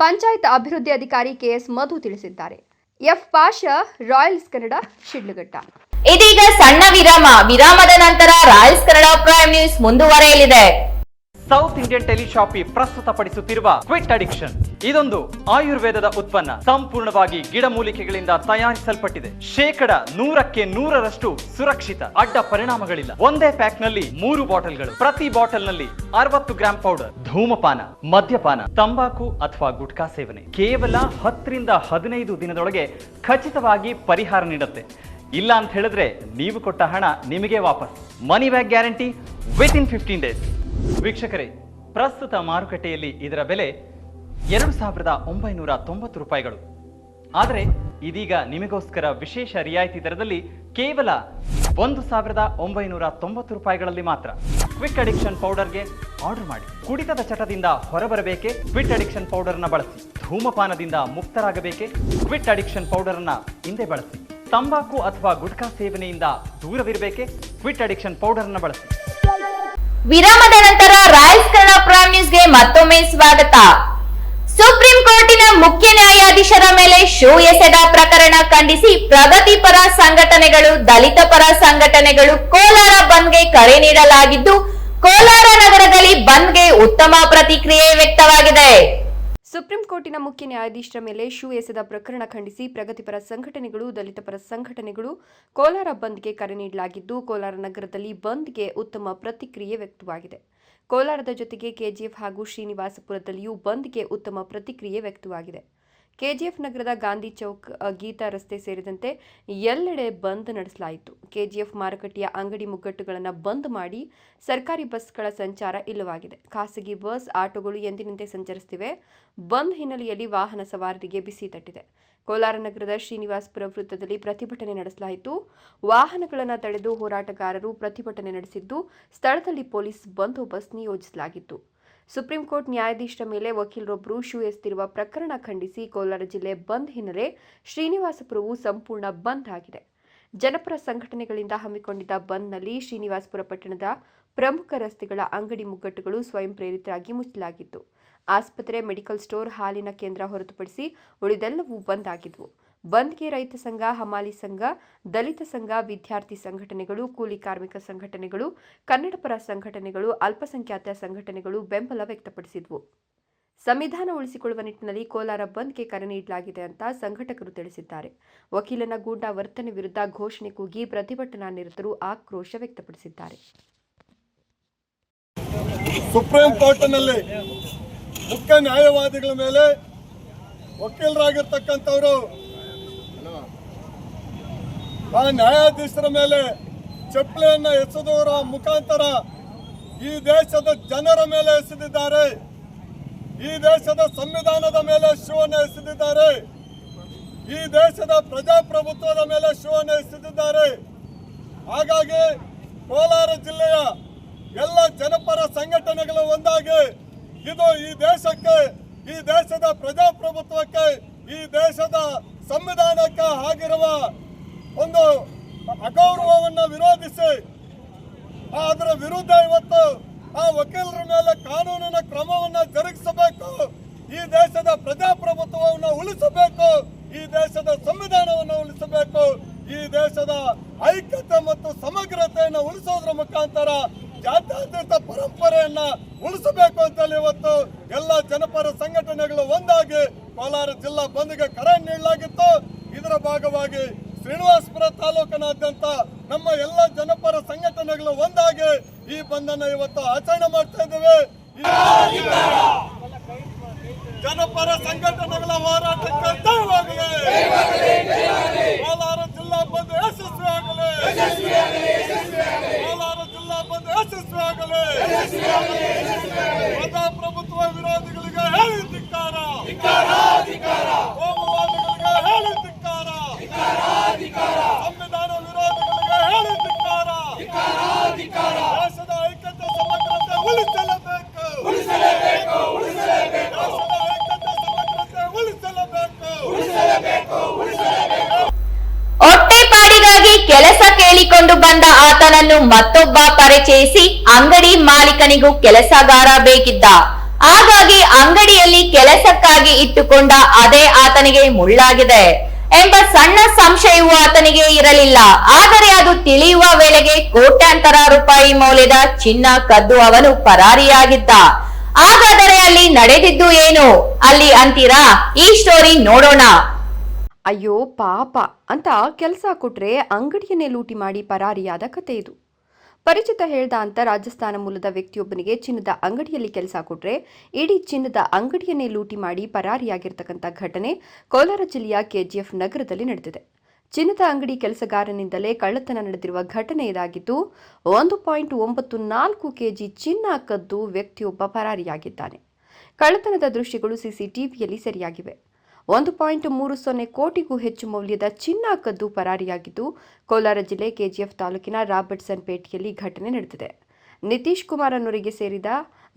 ಪಂಚಾಯತ್ ಅಭಿವೃದ್ಧಿ ಅಧಿಕಾರಿ ಕೆಎಸ್ ಮಧು ತಿಳಿಸಿದ್ದಾರೆ. F Pasha, Royals Kannada, Shidlaghatta. ಇದೀಗ ಸಣ್ಣ ವಿರಾಮ. ವಿರಾಮದ ನಂತರ ರಾಯಲ್ಸ್ ಕನ್ನಡ ಪ್ರೈಮ್ ನ್ಯೂಸ್ ಮುಂದುವರೆಯಲಿದೆ. ಸೌತ್ ಇಂಡಿಯನ್ ಟೆಲಿಶಾಪಿ ಪ್ರಸ್ತುತಪಡಿಸುತ್ತಿರುವ ಕ್ವಿಟ್ ಅಡಿಕ್ಷನ್ ಇದೊಂದು ಆಯುರ್ವೇದದ ಉತ್ಪನ್ನ. ಸಂಪೂರ್ಣವಾಗಿ ಗಿಡಮೂಲಿಕೆಗಳಿಂದ ತಯಾರಿಸಲ್ಪಟ್ಟಿದೆ. ಶೇಕಡ ನೂರಕ್ಕೆ ನೂರರಷ್ಟು ಸುರಕ್ಷಿತ, ಅಡ್ಡ ಪರಿಣಾಮಗಳಿಲ್ಲ. ಒಂದೇ ಪ್ಯಾಕ್ನಲ್ಲಿ ಮೂರು ಬಾಟಲ್ಗಳು. ಪ್ರತಿ ಬಾಟಲ್ನಲ್ಲಿ ಅರವತ್ತು ಗ್ರಾಂ ಪೌಡರ್. ಧೂಮಪಾನ, ಮದ್ಯಪಾನ, ತಂಬಾಕು ಅಥವಾ ಗುಟ್ಕಾ ಸೇವನೆ. ಕೇವಲ ಹತ್ತರಿಂದ ಹದಿನೈದು ದಿನದೊಳಗೆ ಖಚಿತವಾಗಿ ಪರಿಹಾರ ನೀಡುತ್ತೆ. ಇಲ್ಲ ಅಂತ ಹೇಳಿದ್ರೆ ನೀವು ಕೊಟ್ಟ ಹಣ ನಿಮಗೆ ವಾಪಸ್. Money back guarantee within fifteen days ವೀಕ್ಷಕರೇ, ಪ್ರಸ್ತುತ ಮಾರುಕಟ್ಟೆಯಲ್ಲಿ ಇದರ ಬೆಲೆ ಎರಡು ಸಾವಿರದ ಒಂಬೈನೂರ ತೊಂಬತ್ತು ರೂಪಾಯಿಗಳು. ಆದರೆ ಇದೀಗ ನಿಮಗೋಸ್ಕರ ವಿಶೇಷ ರಿಯಾಯಿತಿ ದರದಲ್ಲಿ ಕೇವಲ ಒಂದು ಸಾವಿರದ ಒಂಬೈನೂರ ತೊಂಬತ್ತು ರೂಪಾಯಿಗಳಲ್ಲಿ ಮಾತ್ರ. ಕ್ವಿಕ್ ಅಡಿಕ್ಷನ್ ಪೌಡರ್ಗೆ ಆರ್ಡರ್ ಮಾಡಿ. ಕುಡಿತದ ಚಟದಿಂದ ಹೊರಬರಬೇಕೆ? ಕ್ವಿಟ್ ಅಡಿಕ್ಷನ್ ಪೌಡರ್ನ ಬಳಸಿ. ಧೂಮಪಾನದಿಂದ ಮುಕ್ತರಾಗಬೇಕೆ? ಕ್ವಿಟ್ ಅಡಿಕ್ಷನ್ ಪೌಡರ್ನ ಹಿಂದೆ ಬಳಸಿ. ತಂಬಾಕು ಅಥವಾ ಗುಟ್ಕಾ ಸೇವನೆಯಿಂದ ದೂರವಿರಬೇಕೆ? ಕ್ವಿಟ್ ಅಡಿಕ್ಷನ್ ಪೌಡರ್ನ ಬಳಸಿ. ವಿರಾಮದ ನಂತರ ರಾಯಲ್ಸ್ ಕನ್ನಡ ಪ್ರೈಮ್ ನ್ಯೂಸ್ಗೆ ಮತ್ತೊಮ್ಮೆ ಸ್ವಾಗತ. ಸುಪ್ರೀಂ ಕೋರ್ಟಿನ ಮುಖ್ಯ ನ್ಯಾಯಾಧೀಶರ ಮೇಲೆ ಶೋ ಎಸೆದ ಪ್ರಕರಣ ಖಂಡಿಸಿ ಪ್ರಗತಿಪರ ಸಂಘಟನೆಗಳು, ದಲಿತ ಪರ ಸಂಘಟನೆಗಳು ಕೋಲಾರ ಬಂದ್ಗೆ ಕರೆ ನೀಡಲಾಗಿದ್ದು, ಕೋಲಾರ ನಗರದಲ್ಲಿ ಬಂದ್ಗೆ ಉತ್ತಮ ಪ್ರತಿಕ್ರಿಯೆ ವ್ಯಕ್ತವಾಗಿದೆ. ಸುಪ್ರೀಂ ಕೋರ್ಟಿನ ಮುಖ್ಯ ನ್ಯಾಯಾಧೀಶರ ಮೇಲೆ ಶೂ ಎಸೆದ ಪ್ರಕರಣ ಖಂಡಿಸಿ ಪ್ರಗತಿಪರ ಸಂಘಟನೆಗಳು ದಲಿತ ಪರ ಸಂಘಟನೆಗಳು ಕೋಲಾರ ಬಂದ್ಗೆ ಕರೆ ನೀಡಲಾಗಿದ್ದು, ಕೋಲಾರ ನಗರದಲ್ಲಿ ಬಂದ್ಗೆ ಉತ್ತಮ ಪ್ರತಿಕ್ರಿಯೆ ವ್ಯಕ್ತವಾಗಿದೆ. ಕೋಲಾರದ ಜೊತೆಗೆ ಕೆಜಿಎಫ್ ಹಾಗೂ ಶ್ರೀನಿವಾಸಪುರದಲ್ಲಿಯೂ ಬಂದ್ಗೆ ಉತ್ತಮ ಪ್ರತಿಕ್ರಿಯೆ ವ್ಯಕ್ತವಾಗಿದೆ. ಕೆಜಿಎಫ್ ನಗರದ ಗಾಂಧಿ ಚೌಕ್ ಗೀತಾ ರಸ್ತೆ ಸೇರಿದಂತೆ ಎಲ್ಲೆಡೆ ಬಂದ್ ನಡೆಸಲಾಯಿತು. ಕೆಜಿಎಫ್ ಮಾರುಕಟ್ಟೆಯ ಅಂಗಡಿ ಮುಗ್ಗಟ್ಟುಗಳನ್ನು ಬಂದ್ ಮಾಡಿ ಸರ್ಕಾರಿ ಬಸ್ಗಳ ಸಂಚಾರ ಇಲ್ಲವಾಗಿದೆ. ಖಾಸಗಿ ಬಸ್, ಆಟೋಗಳು ಎಂದಿನಂತೆ ಸಂಚರಿಸುತ್ತಿವೆ ಬಂದ್ ಹಿನ್ನೆಲೆಯಲ್ಲಿ ವಾಹನ ಸವಾರರಿಗೆ ಬಿಸಿ ತಟ್ಟಿದೆ. ಕೋಲಾರ ನಗರದ ಶ್ರೀನಿವಾಸಪುರ ವೃತ್ತದಲ್ಲಿ ಪ್ರತಿಭಟನೆ ನಡೆಸಲಾಯಿತು. ವಾಹನಗಳನ್ನು ತಡೆದು ಹೋರಾಟಗಾರರು ಪ್ರತಿಭಟನೆ ನಡೆಸಿದ್ದು, ಸ್ಥಳದಲ್ಲಿ ಪೊಲೀಸ್ ಬಂದೋಬಸ್ತ್ ನಿಯೋಜಿಸಲಾಗಿತ್ತು. ಸುಪ್ರೀಂ ಕೋರ್ಟ್ ನ್ಯಾಯಾಧೀಶರ ಮೇಲೆ ವಕೀಲರೊಬ್ಬರು ಶೂ ಎಸ್ತಿರುವ ಪ್ರಕರಣ ಖಂಡಿಸಿ ಕೋಲಾರ ಜಿಲ್ಲೆ ಬಂದ್ ಹಿನ್ನೆಲೆ ಶ್ರೀನಿವಾಸಪುರವು ಸಂಪೂರ್ಣ ಬಂದ್ ಆಗಿದೆ. ಜನಪರ ಸಂಘಟನೆಗಳಿಂದ ಹಮ್ಮಿಕೊಂಡಿದ್ದ ಬಂದ್ನಲ್ಲಿ ಶ್ರೀನಿವಾಸಪುರ ಪಟ್ಟಣದ ಪ್ರಮುಖ ರಸ್ತೆಗಳ ಅಂಗಡಿ ಮುಗ್ಗಟ್ಟುಗಳು ಸ್ವಯಂ ಪ್ರೇರಿತರಾಗಿ ಮುಚ್ಚಲಾಗಿತ್ತು. ಆಸ್ಪತ್ರೆ, ಮೆಡಿಕಲ್ ಸ್ಟೋರ್ ಹಾಲಿನ ಕೇಂದ್ರ ಹೊರತುಪಡಿಸಿ ಉಳಿದೆಲ್ಲವೂ ಬಂದ್ ಆಗಿದ್ವು. ಬಂದ್ಗೆ ರೈತ ಸಂಘ, ಹಮಾಲಿ ಸಂಘ, ದಲಿತ ಸಂಘ, ವಿದ್ಯಾರ್ಥಿ ಸಂಘಟನೆಗಳು, ಕೂಲಿ ಕಾರ್ಮಿಕ ಸಂಘಟನೆಗಳು, ಕನ್ನಡಪರ ಸಂಘಟನೆಗಳು, ಅಲ್ಪಸಂಖ್ಯಾತ ಸಂಘಟನೆಗಳು ಬೆಂಬಲ ವ್ಯಕ್ತಪಡಿಸಿದ್ವು. ಸಂವಿಧಾನ ಉಳಿಸಿಕೊಳ್ಳುವ ನಿಟ್ಟಿನಲ್ಲಿ ಕೋಲಾರ ಬಂದ್ಗೆ ಕರೆ ನೀಡಲಾಗಿದೆ ಅಂತ ಸಂಘಟಕರು ತಿಳಿಸಿದ್ದಾರೆ. ವಕೀಲನ ಗೂಂಡಾ ವರ್ತನೆ ವಿರುದ್ಧ ಘೋಷಣೆ ಕೂಗಿ ಪ್ರತಿಭಟನಾ ನಿರತರು ಆಕ್ರೋಶ ವ್ಯಕ್ತಪಡಿಸಿದ್ದಾರೆ. ಸುಪ್ರೀಂ ಕೋರ್ಟ್ನಲ್ಲಿ ಮುಖ್ಯ ನ್ಯಾಯವಾದಿಗಳ ಮೇಲೆ ವಕೀಲರಾಗಿರ್ತಕ್ಕಂಥವರು ಆ ನ್ಯಾಯಾಧೀಶರ ಮೇಲೆ ಚಪ್ಪಲಿಯನ್ನು ಎಸೆದವರ ಮುಖಾಂತರ ಈ ದೇಶದ ಜನರ ಮೇಲೆ ಎಸೆದಿದ್ದಾರೆ. ಈ ದೇಶದ ಸಂವಿಧಾನದ ಮೇಲೆ ಶಿವನ ಎಸೆದಿದ್ದಾರೆ. ಈ ದೇಶದ ಪ್ರಜಾಪ್ರಭುತ್ವದ ಮೇಲೆ ಶಿವನ ಎಸೆದಿದ್ದಾರೆ. ಹಾಗಾಗಿ ಕೋಲಾರ ಜಿಲ್ಲೆಯ ಎಲ್ಲ ಜನಪರ ಸಂಘಟನೆಗಳು ಒಂದಾಗಿ ಇದು ಈ ದೇಶಕ್ಕೆ, ಈ ದೇಶದ ಪ್ರಜಾಪ್ರಭುತ್ವಕ್ಕೆ, ಈ ದೇಶದ ಸಂವಿಧಾನಕ್ಕೆ ಆಗಿರುವ ಒಂದು ಅಗೌರವವನ್ನು ವಿರೋಧಿಸಿ ಅದರ ವಿರುದ್ಧ ಇವತ್ತು ಆ ವಕೀಲರ ಮೇಲೆ ಕಾನೂನಿನ ಕ್ರಮವನ್ನು ಜರುಗಿಸಬೇಕು, ಈ ದೇಶದ ಪ್ರಜಾಪ್ರಭುತ್ವವನ್ನು ಉಳಿಸಬೇಕು, ಈ ದೇಶದ ಸಂವಿಧಾನವನ್ನು ಉಳಿಸಬೇಕು, ಈ ದೇಶದ ಐಕ್ಯತೆ ಮತ್ತು ಸಮಗ್ರತೆಯನ್ನು ಉಳಿಸೋದ್ರ ಮುಖಾಂತರ ಜಾತ್ಯತೀತ ಪರಂಪರೆಯನ್ನ ಉಳಿಸಬೇಕು ಅಂತೇಳಿ ಇವತ್ತು ಎಲ್ಲ ಜನಪರ ಸಂಘಟನೆಗಳು ಒಂದಾಗಿ ಕೋಲಾರ ಜಿಲ್ಲಾ ಬಂದ್ಗೆ ಕರೆ ನೀಡಲಾಗಿತ್ತು. ಇದರ ಭಾಗವಾಗಿ ಶ್ರೀನಿವಾಸಪುರ ತಾಲೂಕಿನಾದ್ಯಂತ ನಮ್ಮ ಎಲ್ಲ ಜನಪರ ಸಂಘಟನೆಗಳು ಒಂದಾಗಿ ಈ ಬಂಧನ ಇವತ್ತು ಆಚರಣೆ ಮಾಡ್ತಾ ಇದ್ದೇವೆ. ಜನಪರ ಸಂಘಟನೆಗಳ ಹೋರಾಟಕ್ಕೆ ಕೋಲಾರ ಜಿಲ್ಲಾ ಬಂದ್ ಯಶಸ್ವಿ ಆಗಲಿ. ಕೋಲಾರ ಜಿಲ್ಲಾ ಬಂದ್ ಯಶಸ್ವಿ ಆಗಲಿ. ಪ್ರಜಾಪ್ರಭುತ್ವ ವಿರೋಧಿಗಳಿಗೆ ಹೇಳಿ ಧಿಕ್ಕಾರ. ಕೋಮುವಾದಿಗಳಿಗೆ ಹೇಳಿ ಸಂವಿಧಾನ ವಿರೋಧಿಗಳಿಗೆ ಹೇಳಿ ಧಿಕ್ಕಾರ ದೇಶದ ಐಕ್ಯತೆ ಸಮಗ್ರತೆ ಉಳಿಸಲೇಬೇಕು. ಉಳಿಸಲೇಬೇಕು ಉಳಿಸಲೇಬೇಕು. ದೇಶದ ಐಕ್ಯತೆ ಸಮಗ್ರತೆ ಉಳಿಸಲೇಬೇಕು. ಹೊಟ್ಟೆಪಾಡಿಗಾಗಿ ಕೆಲಸ ಕೇಳಿಕೊಂಡು ಬಂದ ಆತನನ್ನು ಮತ್ತೊಬ್ಬ ಪರಿಚಯಿಸಿ ಅಂಗಡಿ ಮಾಲೀಕನಿಗೂ ಕೆಲಸಗಾರ ಬೇಕಿದ್ದ. ಹಾಗಾಗಿ ಅಂಗಡಿಯಲ್ಲಿ ಕೆಲಸಕ್ಕಾಗಿ ಇಟ್ಟುಕೊಂಡ ಅದೇ ಆತನಿಗೆ ಮುಳ್ಳಾಗಿದೆ. ಎಂಬ ಸಣ್ಣ ಸಂಶಯವು ಆತನಿಗೆ ಇರಲಿಲ್ಲ. ಆದರೆ ಅದು ತಿಳಿಯುವ ವೇಳೆಗೆ ಕೋಟ್ಯಾಂತರ ರೂಪಾಯಿ ಮೌಲ್ಯದ ಚಿನ್ನ ಕದ್ದು ಅವನು ಪರಾರಿಯಾಗಿದ್ದ. ಹಾಗಾದರೆ ಅಲ್ಲಿ ನಡೆದಿದ್ದು ಏನು? ಅಲ್ಲಿ ಅಂತೀರಾ? ಈ ಸ್ಟೋರಿ ನೋಡೋಣ. ಅಯ್ಯೋ ಪಾಪ. ಅಂತ ಕೆಲಸ ಕೊಟ್ರೆ ಅಂಗಡಿಯನ್ನೇ ಲೂಟಿ ಮಾಡಿ ಪರಾರಿಯಾದ ಕತೆ ಇದು. ಪರಿಚಿತ ಹೇಳ್ದ ಅಂತ ರಾಜಸ್ಥಾನ ಮೂಲದ ವ್ಯಕ್ತಿಯೊಬ್ಬನಿಗೆ ಚಿನ್ನದ ಅಂಗಡಿಯಲ್ಲಿ ಕೆಲಸ ಕೊಟ್ರೆ ಇಡೀ ಚಿನ್ನದ ಅಂಗಡಿಯನ್ನೇ ಲೂಟಿ ಮಾಡಿ ಪರಾರಿಯಾಗಿರ್ತಕ್ಕಂಥ ಘಟನೆ ಕೋಲಾರ ಜಿಲ್ಲೆಯ ಕೆಜಿಎಫ್ ನಗರದಲ್ಲಿ ನಡೆದಿದೆ. ಚಿನ್ನದ ಅಂಗಡಿ ಕೆಲಸಗಾರನಿಂದಲೇ ಕಳ್ಳತನ ನಡೆದಿರುವ ಘಟನೆ ಇದಾಗಿದ್ದು, ಒಂದು ಪಾಯಿಂಟ್ ಒಂಬತ್ತು ನಾಲ್ಕು ಕೆಜಿ ಚಿನ್ನ ಕದ್ದು ವ್ಯಕ್ತಿಯೊಬ್ಬ ಪರಾರಿಯಾಗಿದ್ದಾನೆ. ಕಳ್ಳತನದ ದೃಶ್ಯಗಳು ಸಿಸಿಟಿವಿಯಲ್ಲಿ ಸೆರೆಯಾಗಿವೆ. ಒಂದು ಪಾಯಿಂಟ್ ಮೂರು ಸೊನ್ನೆ ಕೋಟಿಗೂ ಹೆಚ್ಚು ಮೌಲ್ಯದ ಚಿನ್ನ ಕದ್ದು ಪರಾರಿಯಾಗಿದ್ದು, ಕೋಲಾರ ಜಿಲ್ಲೆ ಕೆಜಿಎಫ್ ತಾಲೂಕಿನ ರಾಬರ್ಟ್ಸನ್ ಪೇಟೆಯಲ್ಲಿ ಘಟನೆ ನಡೆದಿದೆ. ನಿತೀಶ್ ಕುಮಾರ್ ಅನ್ನೋರಿಗೆ ಸೇರಿದ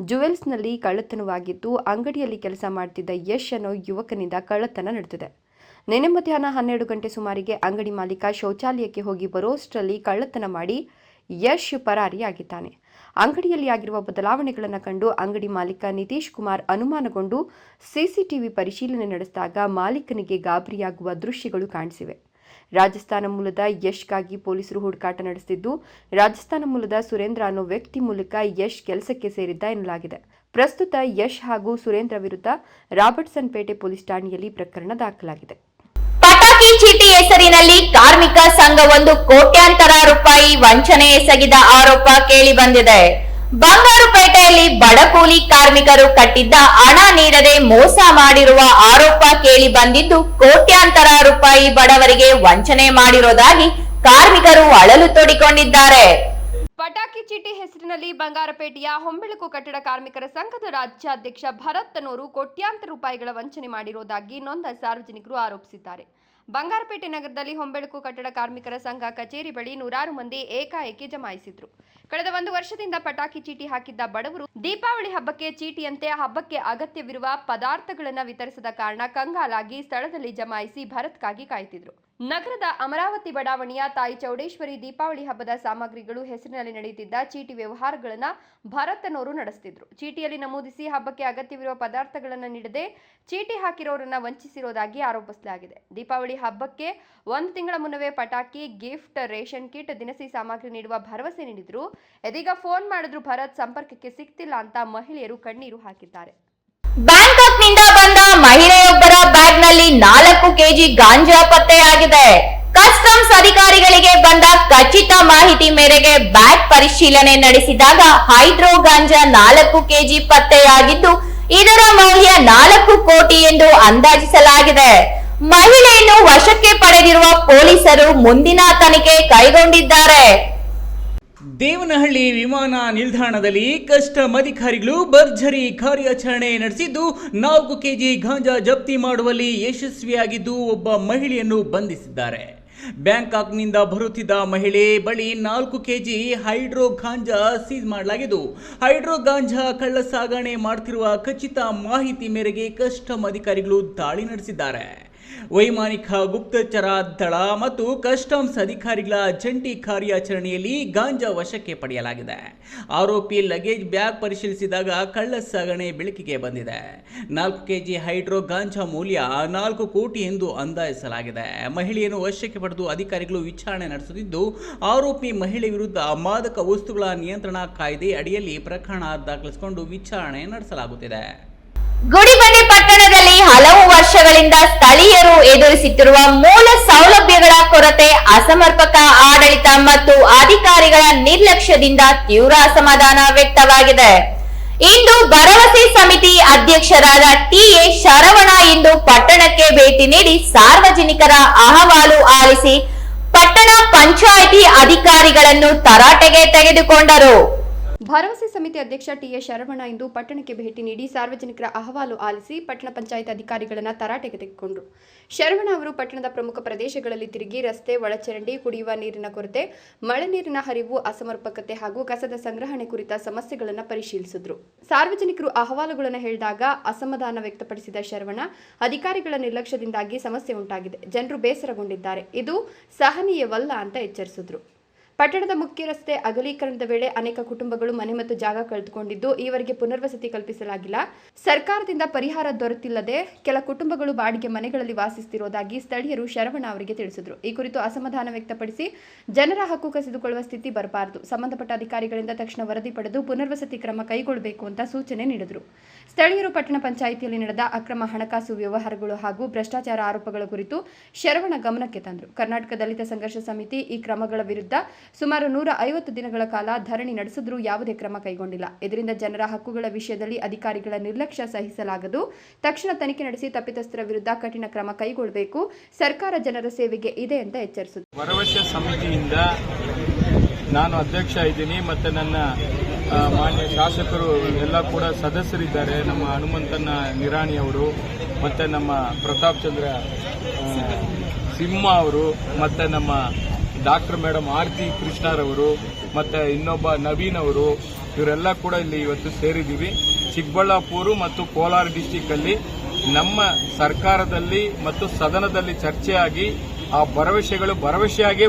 ಜುವೆಲ್ಸ್ನಲ್ಲಿ ಕಳ್ಳತನವಾಗಿದ್ದು, ಅಂಗಡಿಯಲ್ಲಿ ಕೆಲಸ ಮಾಡ್ತಿದ್ದ ಯಶ್ ಅನ್ನೋ ಯುವಕನಿಂದ ಕಳ್ಳತನ ನಡೆದಿದೆ. ನಿನ್ನೆ ಮಧ್ಯಾಹ್ನ ಹನ್ನೆರಡು ಗಂಟೆ ಸುಮಾರಿಗೆ ಅಂಗಡಿ ಮಾಲೀಕ ಶೌಚಾಲಯಕ್ಕೆ ಹೋಗಿ ಬರೋಷ್ಟರಲ್ಲಿ ಕಳ್ಳತನ ಮಾಡಿ ಯಶ್ ಪರಾರಿಯಾಗಿದ್ದಾನೆ. ಅಂಗಡಿಯಲ್ಲಿ ಆಗಿರುವ ಬದಲಾವಣೆಗಳನ್ನು ಕಂಡು ಅಂಗಡಿ ಮಾಲೀಕ ನಿತೀಶ್ ಕುಮಾರ್ ಅನುಮಾನಗೊಂಡು ಸಿಸಿಟಿವಿ ಪರಿಶೀಲನೆ ನಡೆಸಿದಾಗ ಮಾಲೀಕನಿಗೆ ಗಾಬರಿಯಾಗುವ ದೃಶ್ಯಗಳು ಕಾಣಿಸಿವೆ. ರಾಜಸ್ಥಾನ ಮೂಲದ ಯಶ್ಗಾಗಿ ಪೊಲೀಸರು ಹುಡುಕಾಟ ನಡೆಸಿದ್ದು, ರಾಜಸ್ಥಾನ ಮೂಲದ ಸುರೇಂದ್ರ ಅನ್ನೋ ವ್ಯಕ್ತಿ ಮೂಲಕ ಯಶ್ ಕೆಲಸಕ್ಕೆ ಸೇರಿದ್ದ ಎನ್ನಲಾಗಿದೆ. ಪ್ರಸ್ತುತ ಯಶ್ ಹಾಗೂ ಸುರೇಂದ್ರ ವಿರುದ್ಧ ರಾಬರ್ಟ್ಸನ್ ಪೇಟೆ ಪೊಲೀಸ್ ಠಾಣೆಯಲ್ಲಿ ಪ್ರಕರಣ ದಾಖಲಾಗಿದೆ. ಪಟಾಕಿ ಚೀಟಿ ಹೆಸರಿನಲ್ಲಿ ಕಾರ್ಮಿಕ ಸಂಘವೊಂದು ಕೋಟ್ಯಾಂತರ ರೂಪಾಯಿ ವಂಚನೆ ಎಸಗಿದ ಆರೋಪ ಕೇಳಿ ಬಂದಿದೆ. ಬಂಗಾರುಪೇಟೆಯಲ್ಲಿ ಬಡಕೂಲಿ ಕಾರ್ಮಿಕರು ಕಟ್ಟಿದ್ದ ಹಣ ನೀಡದೆ ಮೋಸ ಮಾಡಿರುವ ಆರೋಪ ಕೇಳಿ ಬಂದಿದ್ದು ಕೋಟ್ಯಾಂತರ ರೂಪಾಯಿ ಬಡವರಿಗೆ ವಂಚನೆ ಮಾಡಿರೋದಾಗಿ ಕಾರ್ಮಿಕರು ಅಳಲು ತೋಡಿಕೊಂಡಿದ್ದಾರೆ. ಪಟಾಕಿ ಚೀಟಿ ಹೆಸರಿನಲ್ಲಿ ಬಂಗಾರಪೇಟೆಯ ಹೊಂಬೆಳಕು ಕಟ್ಟಡ ಕಾರ್ಮಿಕರ ಸಂಘದ ರಾಜ್ಯಾಧ್ಯಕ್ಷ ಭರತ್ ತನೂರು ಕೋಟ್ಯಾಂತರ ರೂಪಾಯಿಗಳ ವಂಚನೆ ಮಾಡಿರುವುದಾಗಿ ನೊಂದ ಸಾರ್ವಜನಿಕರು ಆರೋಪಿಸಿದ್ದಾರೆ. ಬಂಗಾರಪೇಟೆ ನಗರದಲ್ಲಿ ಹೊಂಬೆಳಕು ಕಟ್ಟಡ ಕಾರ್ಮಿಕರ ಸಂಘ ಕಚೇರಿ ಬಳಿ ನೂರಾರು ಮಂದಿ ಏಕಾಏಕಿ ಜಮಾಯಿಸಿದ್ರು. ಕಳೆದ ಒಂದು ವರ್ಷದಿಂದ ಪಟಾಕಿ ಚೀಟಿ ಹಾಕಿದ್ದ ಬಡವರು ದೀಪಾವಳಿ ಹಬ್ಬಕ್ಕೆ ಚೀಟಿಯಂತೆ ಹಬ್ಬಕ್ಕೆ ಅಗತ್ಯವಿರುವ ಪದಾರ್ಥಗಳನ್ನು ವಿತರಿಸದ ಕಾರಣ ಕಂಗಾಲಾಗಿ ಸ್ಥಳದಲ್ಲಿ ಜಮಾಯಿಸಿ ಭರತ್ಗಾಗಿ ಕಾಯ್ತಿದ್ರು. ನಗರದ ಅಮರಾವತಿ ಬಡಾವಣೆಯ ತಾಯಿ ಚೌಡೇಶ್ವರಿ ದೀಪಾವಳಿ ಹಬ್ಬದ ಸಾಮಗ್ರಿಗಳು ಹೆಸರಿನಲ್ಲಿ ನಡೆಯುತ್ತಿದ್ದ ಚೀಟಿ ವ್ಯವಹಾರಗಳನ್ನ ಭರತನವರು ನಡೆಸುತ್ತಿದ್ರು ಚೀಟಿಯಲ್ಲಿ ನಮೂದಿಸಿ ಹಬ್ಬಕ್ಕೆ ಅಗತ್ಯವಿರುವ ಪದಾರ್ಥಗಳನ್ನು ನೀಡದೆ ಚೀಟಿ ಹಾಕಿರೋರನ್ನ ವಂಚಿಸಿರೋದಾಗಿ ಆರೋಪಿಸಲಾಗಿದೆ. ದೀಪಾವಳಿ ಹಬ್ಬಕ್ಕೆ ಒಂದು ತಿಂಗಳ ಮುನ್ನವೇ ಪಟಾಕಿ, ಗಿಫ್ಟ್, ರೇಷನ್ ಕಿಟ್, ದಿನಸಿ ಸಾಮಗ್ರಿ ನೀಡುವ ಭರವಸೆ ನೀಡಿದ್ರು. ಇದೀಗ ಫೋನ್ ಮಾಡಿದ್ರು ಭರತ್ ಸಂಪರ್ಕಕ್ಕೆ ಸಿಗ್ತಿಲ್ಲ ಅಂತ ಮಹಿಳೆಯರು ಕಣ್ಣೀರು ಹಾಕಿದ್ದಾರೆ. ಬ್ಯಾಂಕಾಕ್ನಿಂದ ಬಂದ ಮಹಿಳೆಯೊಬ್ಬರ ಬ್ಯಾಗ್ನಲ್ಲಿ ನಾಲ್ಕು ಕೆಜಿ ಗಾಂಜಾ ಪತ್ತೆಯಾಗಿದೆ. ಕಸ್ಟಮ್ಸ್ ಅಧಿಕಾರಿಗಳಿಗೆ ಬಂದ ಖಚಿತ ಮಾಹಿತಿ ಮೇರೆಗೆ ಬ್ಯಾಗ್ ಪರಿಶೀಲನೆ ನಡೆಸಿದಾಗ ಹೈಡ್ರೋ ಗಾಂಜಾ ನಾಲ್ಕು ಕೆಜಿ ಪತ್ತೆಯಾಗಿದ್ದು, ಇದರ ಮೌಲ್ಯ ನಾಲ್ಕು ಕೋಟಿ ಎಂದು ಅಂದಾಜಿಸಲಾಗಿದೆ. ಮಹಿಳೆಯನ್ನು ವಶಕ್ಕೆ ಪಡೆದಿರುವ ಪೊಲೀಸರು ಮುಂದಿನ ತನಿಖೆ ಕೈಗೊಂಡಿದ್ದಾರೆ. ದೇವನಹಳ್ಳಿ ವಿಮಾನ ನಿಲ್ದಾಣದಲ್ಲಿ ಕಸ್ಟಮ್ ಅಧಿಕಾರಿಗಳು ಭರ್ಜರಿ ಕಾರ್ಯಾಚರಣೆ ನಡೆಸಿದ್ದು, ನಾಲ್ಕು ಕೆಜಿ ಗಾಂಜಾ ಜಪ್ತಿ ಮಾಡುವಲ್ಲಿ ಯಶಸ್ವಿಯಾಗಿದ್ದು ಒಬ್ಬ ಮಹಿಳೆಯನ್ನು ಬಂಧಿಸಿದ್ದಾರೆ. ಬ್ಯಾಂಕಾಕ್ನಿಂದ ಬರುತ್ತಿದ್ದ ಮಹಿಳೆ ಬಳಿ ನಾಲ್ಕು ಕೆಜಿ ಹೈಡ್ರೋ ಗಾಂಜಾ ಸೀಜ್ ಮಾಡಲಾಗಿದ್ದು, ಹೈಡ್ರೋ ಗಾಂಜಾ ಕಳ್ಳ ಸಾಗಣೆ ಮಾಡ್ತಿರುವ ಖಚಿತ ಮಾಹಿತಿ ಮೇರೆಗೆ ಕಸ್ಟಮ್ ಅಧಿಕಾರಿಗಳು ದಾಳಿ ನಡೆಸಿದ್ದಾರೆ. ವೈಮಾನಿಕ ಗುಪ್ತಚರ ದಳ ಮತ್ತು ಕಸ್ಟಮ್ಸ್ ಅಧಿಕಾರಿಗಳ ಜಂಟಿ ಕಾರ್ಯಾಚರಣೆಯಲ್ಲಿ ಗಾಂಜಾ ವಶಕ್ಕೆ ಪಡೆಯಲಾಗಿದೆ. ಆರೋಪಿ ಲಗೇಜ್ ಬ್ಯಾಗ್ ಪರಿಶೀಲಿಸಿದಾಗ ಕಳ್ಳ ಸಾಗಣೆ ಬೆಳಕಿಗೆ ಬಂದಿದೆ. ನಾಲ್ಕು ಕೆಜಿ ಹೈಡ್ರೋ ಗಾಂಜಾ ಮೌಲ್ಯ ನಾಲ್ಕು ಕೋಟಿ ಎಂದು ಅಂದಾಜಿಸಲಾಗಿದೆ. ಮಹಿಳೆಯನ್ನು ವಶಕ್ಕೆ ಪಡೆದು ಅಧಿಕಾರಿಗಳು ವಿಚಾರಣೆ ನಡೆಸುತ್ತಿದ್ದು, ಆರೋಪಿ ಮಹಿಳೆ ವಿರುದ್ಧ ಮಾದಕ ವಸ್ತುಗಳ ನಿಯಂತ್ರಣ ಕಾಯ್ದೆ ಅಡಿಯಲ್ಲಿ ಪ್ರಕರಣ ದಾಖಲಿಸಿಕೊಂಡು ವಿಚಾರಣೆ ನಡೆಸಲಾಗುತ್ತಿದೆ. ಗುಡಿಬಂಡೆ ಪಟ್ಟಣದಲ್ಲಿ ಹಲವು ವರ್ಷಗಳಿಂದ ಸ್ಥಳೀಯರು ಎದುರಿಸುತ್ತಿರುವ ಮೂಲ ಸೌಲಭ್ಯಗಳ ಕೊರತೆ ಅಸಮರ್ಪಕ ಆಡಳಿತ ಮತ್ತು ಅಧಿಕಾರಿಗಳ ನಿರ್ಲಕ್ಷ್ಯದಿಂದ ತೀವ್ರ ಅಸಮಾಧಾನ ವ್ಯಕ್ತವಾಗಿದೆ. ಇಂದು ಭರವಸೆ ಸಮಿತಿ ಅಧ್ಯಕ್ಷರಾದ ಟಿಎ ಶರವಣ ಇಂದು ಪಟ್ಟಣಕ್ಕೆ ಭೇಟಿ ನೀಡಿ ಸಾರ್ವಜನಿಕರ ಅಹವಾಲು ಆಲಿಸಿ ಪಟ್ಟಣ ಪಂಚಾಯಿತಿ ಅಧಿಕಾರಿಗಳನ್ನು ತರಾಟೆಗೆ ತೆಗೆದುಕೊಂಡರು. ಭರವಸೆ ಸಮಿತಿ ಅಧ್ಯಕ್ಷ ಟಿಎ ಶರವಣ ಇಂದು ಪಟ್ಟಣಕ್ಕೆ ಭೇಟಿ ನೀಡಿ ಸಾರ್ವಜನಿಕರ ಅಹವಾಲು ಆಲಿಸಿ ಪಟ್ಟಣ ಪಂಚಾಯತ್ ಅಧಿಕಾರಿಗಳನ್ನು ತರಾಟೆಗೆ ತೆಗೆದುಕೊಂಡರು. ಶರವಣ ಅವರು ಪಟ್ಟಣದ ಪ್ರಮುಖ ಪ್ರದೇಶಗಳಲ್ಲಿ ತಿರುಗಿ ರಸ್ತೆ, ಒಳಚರಂಡಿ, ಕುಡಿಯುವ ನೀರಿನ ಕೊರತೆ, ಮಳೆ ನೀರಿನ ಹರಿವು, ಅಸಮರ್ಪಕತೆ ಹಾಗೂ ಕಸದ ಸಂಗ್ರಹಣೆ ಕುರಿತ ಸಮಸ್ಯೆಗಳನ್ನು ಪರಿಶೀಲಿಸಿದ್ರು. ಸಾರ್ವಜನಿಕರು ಅಹವಾಲುಗಳನ್ನು ಹೇಳಿದಾಗ ಅಸಮಾಧಾನ ವ್ಯಕ್ತಪಡಿಸಿದ ಶರವಣ, ಅಧಿಕಾರಿಗಳ ನಿರ್ಲಕ್ಷ್ಯದಿಂದಾಗಿ ಸಮಸ್ಯೆ ಉಂಟಾಗಿದೆ. ಜನರು ಬೇಸರಗೊಂಡಿದ್ದಾರೆ. ಇದು ಸಹನೀಯವಲ್ಲ ಅಂತ ಎಚ್ಚರಿಸಿದ್ರು. ಪಟ್ಟಣದ ಮುಖ್ಯ ರಸ್ತೆ ಅಗಲೀಕರಣದ ವೇಳೆ ಅನೇಕ ಕುಟುಂಬಗಳು ಮನೆ ಮತ್ತು ಜಾಗ ಕಳೆದುಕೊಂಡಿದ್ದು, ಈವರೆಗೆ ಪುನರ್ವಸತಿ ಕಲ್ಪಿಸಲಾಗಿಲ್ಲ. ಸರ್ಕಾರದಿಂದ ಪರಿಹಾರ ದೊರೆತಿಲ್ಲದೆ ಕೆಲ ಕುಟುಂಬಗಳು ಬಾಡಿಗೆ ಮನೆಗಳಲ್ಲಿ ವಾಸಿಸುತ್ತಿರುವುದಾಗಿ ಸ್ಥಳೀಯರು ಶರವಣ ಅವರಿಗೆ ತಿಳಿಸಿದರು. ಈ ಕುರಿತು ಅಸಮಾಧಾನ ವ್ಯಕ್ತಪಡಿಸಿ ಜನರ ಹಕ್ಕು ಕಸಿದುಕೊಳ್ಳುವ ಸ್ಥಿತಿ ಬರಬಾರದು. ಸಂಬಂಧಪಟ್ಟ ಅಧಿಕಾರಿಗಳಿಂದ ತಕ್ಷಣ ವರದಿ ಪಡೆದು ಪುನರ್ವಸತಿ ಕ್ರಮ ಕೈಗೊಳ್ಳಬೇಕು ಅಂತ ಸೂಚನೆ ನೀಡಿದರು. ಸ್ಥಳೀಯರು ಪಟ್ಟಣ ಪಂಚಾಯಿತಿಯಲ್ಲಿ ನಡೆದ ಅಕ್ರಮ ಹಣಕಾಸು ವ್ಯವಹಾರಗಳು ಹಾಗೂ ಭ್ರಷ್ಟಾಚಾರ ಆರೋಪಗಳ ಕುರಿತು ಶರವಣ ಗಮನಕ್ಕೆ ತಂದರು. ಕರ್ನಾಟಕ ದಲಿತ ಸಂಘರ್ಷ ಸಮಿತಿ ಈ ಕ್ರಮಗಳ ವಿರುದ್ಧ ಸುಮಾರು ನೂರ ಐವತ್ತು ದಿನಗಳ ಕಾಲ ಧರಣಿ ನಡೆಸಿದ್ರೂ ಯಾವುದೇ ಕ್ರಮ ಕೈಗೊಂಡಿಲ್ಲ. ಇದರಿಂದ ಜನರ ಹಕ್ಕುಗಳ ವಿಷಯದಲ್ಲಿ ಅಧಿಕಾರಿಗಳ ನಿರ್ಲಕ್ಷ್ಯ ಸಹಿಸಲಾಗದು. ತಕ್ಷಣ ತನಿಖೆ ನಡೆಸಿ ತಪ್ಪಿತಸ್ಥರ ವಿರುದ್ಧ ಕಠಿಣ ಕ್ರಮ ಕೈಗೊಳ್ಳಬೇಕು. ಸರ್ಕಾರ ಜನರ ಸೇವೆಗೆ ಇದೆ ಅಂತ ಸಮಿತಿಯಿಂದ ನಾನು ಅಧ್ಯಕ್ಷ ಇದ್ದೀನಿ, ಮತ್ತು ನನ್ನ ಮಾನ್ಯ ಶಾಸಕರು ಎಲ್ಲ ಕೂಡ ಸದಸ್ಯರಿದ್ದಾರೆ. ನಮ್ಮ ಹನುಮಂತನ ನಿರಾಣಿ ಅವರು, ಮತ್ತು ನಮ್ಮ ಪ್ರತಾಪ್ ಚಂದ್ರ ಸಿಂಹ ಅವರು, ಮತ್ತು ನಮ್ಮ ಡಾಕ್ಟರ್ ಮೇಡಮ್ ಆರತಿ ಕೃಷ್ಣರವರು ಮತ್ತು ಇನ್ನೊಬ್ಬ ನವೀನ್ ಅವರು, ಇವರೆಲ್ಲ ಕೂಡ ಇಲ್ಲಿ ಇವತ್ತು ಸೇರಿದ್ದೀವಿ. ಚಿಕ್ಕಬಳ್ಳಾಪುರ ಮತ್ತು ಕೋಲಾರ ಡಿಸ್ಟಿಕ್ಕಲ್ಲಿ ನಮ್ಮ ಸರ್ಕಾರದಲ್ಲಿ ಮತ್ತು ಸದನದಲ್ಲಿ ಚರ್ಚೆಯಾಗಿ ಆ ಭರವಸೆಗಳು ಭರವಸೆಯಾಗೇ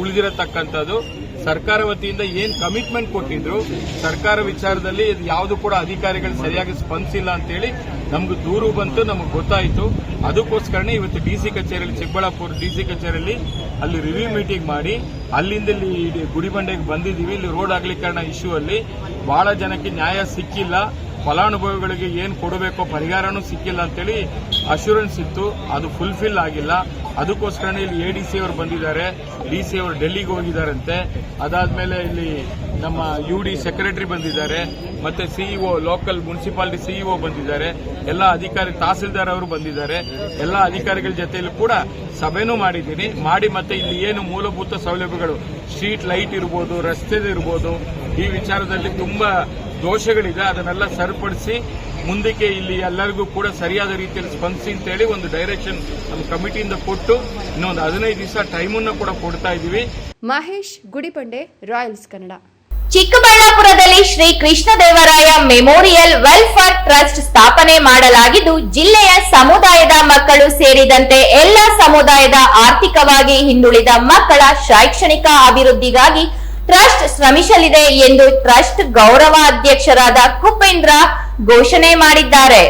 ಉಳಿದಿರತಕ್ಕಂಥದ್ದು. ಸರ್ಕಾರ ವತಿಯಿಂದ ಏನ್ ಕಮಿಟ್ಮೆಂಟ್ ಕೊಟ್ಟಿದ್ರು, ಸರ್ಕಾರ ವಿಚಾರದಲ್ಲಿ ಯಾವುದು ಕೂಡ ಅಧಿಕಾರಿಗಳು ಸರಿಯಾಗಿ ಸ್ಪಂದಿಸಿಲ್ಲ ಅಂತೇಳಿ ನಮ್ಗೆ ದೂರು ಬಂತು, ನಮಗೆ ಗೊತ್ತಾಯಿತು. ಅದಕ್ಕೋಸ್ಕರನೇ ಇವತ್ತು ಡಿಸಿ ಕಚೇರಿಯಲ್ಲಿ, ಚಿಕ್ಕಬಳ್ಳಾಪುರ ಡಿಸಿ ಕಚೇರಿಯಲ್ಲಿ ಅಲ್ಲಿ ರಿವ್ಯೂ ಮೀಟಿಂಗ್ ಮಾಡಿ ಅಲ್ಲಿಂದ ಗುಡಿಬಂಡೆಗೆ ಬಂದಿದ್ದೀವಿ. ಇಲ್ಲಿ ರೋಡ್ ಅಗಲೀಕರಣ ಇಶ್ಯೂ ಅಲ್ಲಿ ಬಹಳ ಜನಕ್ಕೆ ನ್ಯಾಯ ಸಿಕ್ಕಿಲ್ಲ. ಫಲಾನುಭವಿಗಳಿಗೆ ಏನು ಕೊಡಬೇಕೋ ಪರಿಹಾರನೂ ಸಿಕ್ಕಿಲ್ಲ ಅಂತೇಳಿ ಅಶ್ಯೂರೆನ್ಸ್ ಇತ್ತು. ಅದು ಫುಲ್ಫಿಲ್ ಆಗಿಲ್ಲ. ಅದಕ್ಕೋಸ್ಕರನೇ ಇಲ್ಲಿ ಎ ಡಿ ಸಿ ಅವರು ಬಂದಿದ್ದಾರೆ. ಡಿ ಸಿ ಅವರು ಡೆಲ್ಲಿಗೆ ಹೋಗಿದ್ದಾರಂತೆ. ಅದಾದ್ಮೇಲೆ ಇಲ್ಲಿ ನಮ್ಮ ಯು ಡಿ ಸೆಕ್ರೆಟರಿ ಬಂದಿದ್ದಾರೆ. ಮತ್ತೆ ಸಿಇಒ ಲೋಕಲ್ ಮುನ್ಸಿಪಾಲಿಟಿ ಸಿಇಒ ಬಂದಿದ್ದಾರೆ. ಎಲ್ಲ ಅಧಿಕಾರಿ ತಹಸೀಲ್ದಾರ್ ಅವರು ಬಂದಿದ್ದಾರೆ. ಎಲ್ಲ ಅಧಿಕಾರಿಗಳ ಜೊತೆಯಲ್ಲಿ ಕೂಡ ಸಭೆನೂ ಮಾಡಿದ್ದೀನಿ. ಮಾಡಿ ಮತ್ತೆ ಇಲ್ಲಿ ಏನು ಮೂಲಭೂತ ಸೌಲಭ್ಯಗಳು ಸ್ಟ್ರೀಟ್ ಲೈಟ್ ಇರ್ಬೋದು ರಸ್ತೆ ಇರ್ಬೋದು ಈ ವಿಚಾರದಲ್ಲಿ ತುಂಬಾ ದೋಷಗಳಿದೆ. ಅದನ್ನೆಲ್ಲ ಸರಿಪಡಿಸಿ ಮುಂದಕ್ಕೆ ಇಲ್ಲಿ ಎಲ್ಲರಿಗೂ ಕೂಡ ಸರಿಯಾದ ರೀತಿಯಲ್ಲಿ ಸ್ಪಂದಿಸಿ ಅಂತೇಳಿ ಒಂದು ಡೈರೆಕ್ಷನ್ ನಮ್ಮ ಕಮಿಟಿಯಿಂದ ಕೊಟ್ಟು ಇನ್ನೊಂದು ಹದಿನೈದು ದಿವಸ ಟೈಮನ್ನು ಕೂಡ ಕೊಡ್ತಾ ಇದೀವಿ ಮಹೇಶ್ ಗುಡಿಪಂಡೆ ರಾಯಲ್ಸ್ ಕನ್ನಡ. ಚಿಕ್ಕಬಳ್ಳಾಪುರದಲ್ಲಿ Shri Krishnadevaraya memorial welfare trust ಸ್ಥಾಪನೆ ಮಾಡಲಾಗಿದ್ದು ಜಿಲ್ಲೆಯ ಸಮುದಾಯದ ಮಕ್ಕಳು ಸೇರಿದಂತೆ ಎಲ್ಲ ಸಮುದಾಯದ ಆರ್ಥಿಕವಾಗಿ ಹಿಂದುಳಿದ ಮಕ್ಕಳ ಶೈಕ್ಷಣಿಕ ಅಭಿವೃದ್ಧಿಗಾಗಿ ಟ್ರಸ್ಟ್ ಶ್ರಮಿಸಲಿದೆ ಎಂದು ಟ್ರಸ್ಟ್ ಗೌರವ ಅಧ್ಯಕ್ಷರಾದ ಕುಪೇಂದ್ರ ಘೋಷಣೆ ಮಾಡಿದ್ದಾರೆ.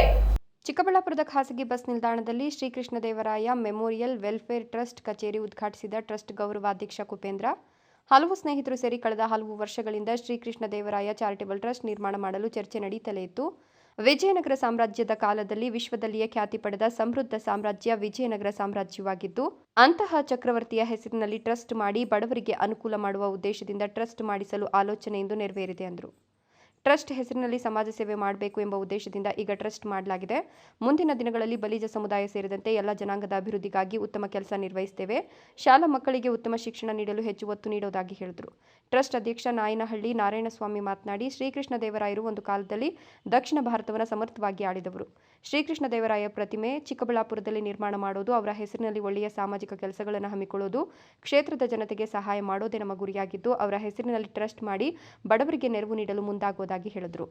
ಚಿಕ್ಕಬಳ್ಳಾಪುರದ ಖಾಸಗಿ ಬಸ್ ನಿಲ್ದಾಣದಲ್ಲಿ ಶ್ರೀಕೃಷ್ಣದೇವರಾಯ ಮೆಮೋರಿಯಲ್ ವೆಲ್ಫೇರ್ ಟ್ರಸ್ಟ್ ಕಚೇರಿ ಉದ್ಘಾಟಿಸಿದ ಟ್ರಸ್ಟ್ ಗೌರವಾಧ್ಯಕ್ಷ ಕುಪೇಂದ್ರ. ಹಲವು ಸ್ನೇಹಿತರು ಸೇರಿ ಕಳೆದ ಹಲವು ವರ್ಷಗಳಿಂದ ಶ್ರೀಕೃಷ್ಣದೇವರಾಯ ಚಾರಿಟೇಬಲ್ ಟ್ರಸ್ಟ್ ನಿರ್ಮಾಣ ಮಾಡಲು ಚರ್ಚೆ ನಡೀತಲೇ ಇತ್ತು. ವಿಜಯನಗರ ಸಾಮ್ರಾಜ್ಯದ ಕಾಲದಲ್ಲಿ ವಿಶ್ವದಲ್ಲಿಯೇ ಖ್ಯಾತಿ ಪಡೆದ ಸಮೃದ್ಧ ಸಾಮ್ರಾಜ್ಯ ವಿಜಯನಗರ ಸಾಮ್ರಾಜ್ಯವಾಗಿದ್ದು, ಅಂತಹ ಚಕ್ರವರ್ತಿಯ ಹೆಸರಿನಲ್ಲಿ ಟ್ರಸ್ಟ್ ಮಾಡಿ ಬಡವರಿಗೆ ಅನುಕೂಲ ಮಾಡುವ ಉದ್ದೇಶದಿಂದ ಟ್ರಸ್ಟ್ ಮಾಡಿಸಲು ಆಲೋಚನೆ ಎಂದು ನೆರವೇರಿದೆ ಎಂದರು ಟ್ರಸ್ಟ್ ಹೆಸರಿನಲ್ಲಿ ಸಮಾಜ ಸೇವೆ ಮಾಡಬೇಕು ಎಂಬ ಉದ್ದೇಶದಿಂದ ಈಗ ಟ್ರಸ್ಟ್ ಮಾಡಲಾಗಿದೆ. ಮುಂದಿನ ದಿನಗಳಲ್ಲಿ ಬಲಿಜ ಸಮುದಾಯ ಸೇರಿದಂತೆ ಎಲ್ಲ ಜನಾಂಗದ ಅಭಿವೃದ್ಧಿಗಾಗಿ ಉತ್ತಮ ಕೆಲಸ ನಿರ್ವಹಿಸುತ್ತೇವೆ ಶಾಲಾ ಮಕ್ಕಳಿಗೆ ಉತ್ತಮ ಶಿಕ್ಷಣ ನೀಡಲು ಹೆಚ್ಚು ಒತ್ತು ನೀಡುವುದಾಗಿ ಹೇಳಿದರು. ಟ್ರಸ್ಟ್ ಅಧ್ಯಕ್ಷ ನಾಯನಹಳ್ಳಿ ನಾರಾಯಣಸ್ವಾಮಿ ಮಾತನಾಡಿ, ಶ್ರೀಕೃಷ್ಣ ದೇವರಾಯರು ಒಂದು ಕಾಲದಲ್ಲಿ ದಕ್ಷಿಣ ಭಾರತವನ್ನು ಸಮರ್ಥವಾಗಿ ಆಳಿದವರು. ಶ್ರೀಕೃಷ್ಣ ದೇವರಾಯ ಪ್ರತಿಮೆ ಚಿಕ್ಕಬಳ್ಳಾಪುರದಲ್ಲಿ ನಿರ್ಮಾಣ ಮಾಡೋದು, ಅವರ ಹೆಸರಿನಲ್ಲಿ ಒಳ್ಳೆಯ ಸಾಮಾಜಿಕ ಕೆಲಸಗಳನ್ನು ಹಮ್ಮಿಕೊಳ್ಳೋದು, ಕ್ಷೇತ್ರದ ಜನತೆಗೆ ಸಹಾಯ ಮಾಡೋದೇ ನಮ್ಮ ಗುರಿಯಾಗಿದ್ದು, ಅವರ ಹೆಸರಿನಲ್ಲಿ ಟ್ರಸ್ಟ್ ಮಾಡಿ ಬಡವರಿಗೆ ನೆರವು ನೀಡಲು ಮುಂದಾಗುವುದಾಗಿ ಹೇಳಿದರು.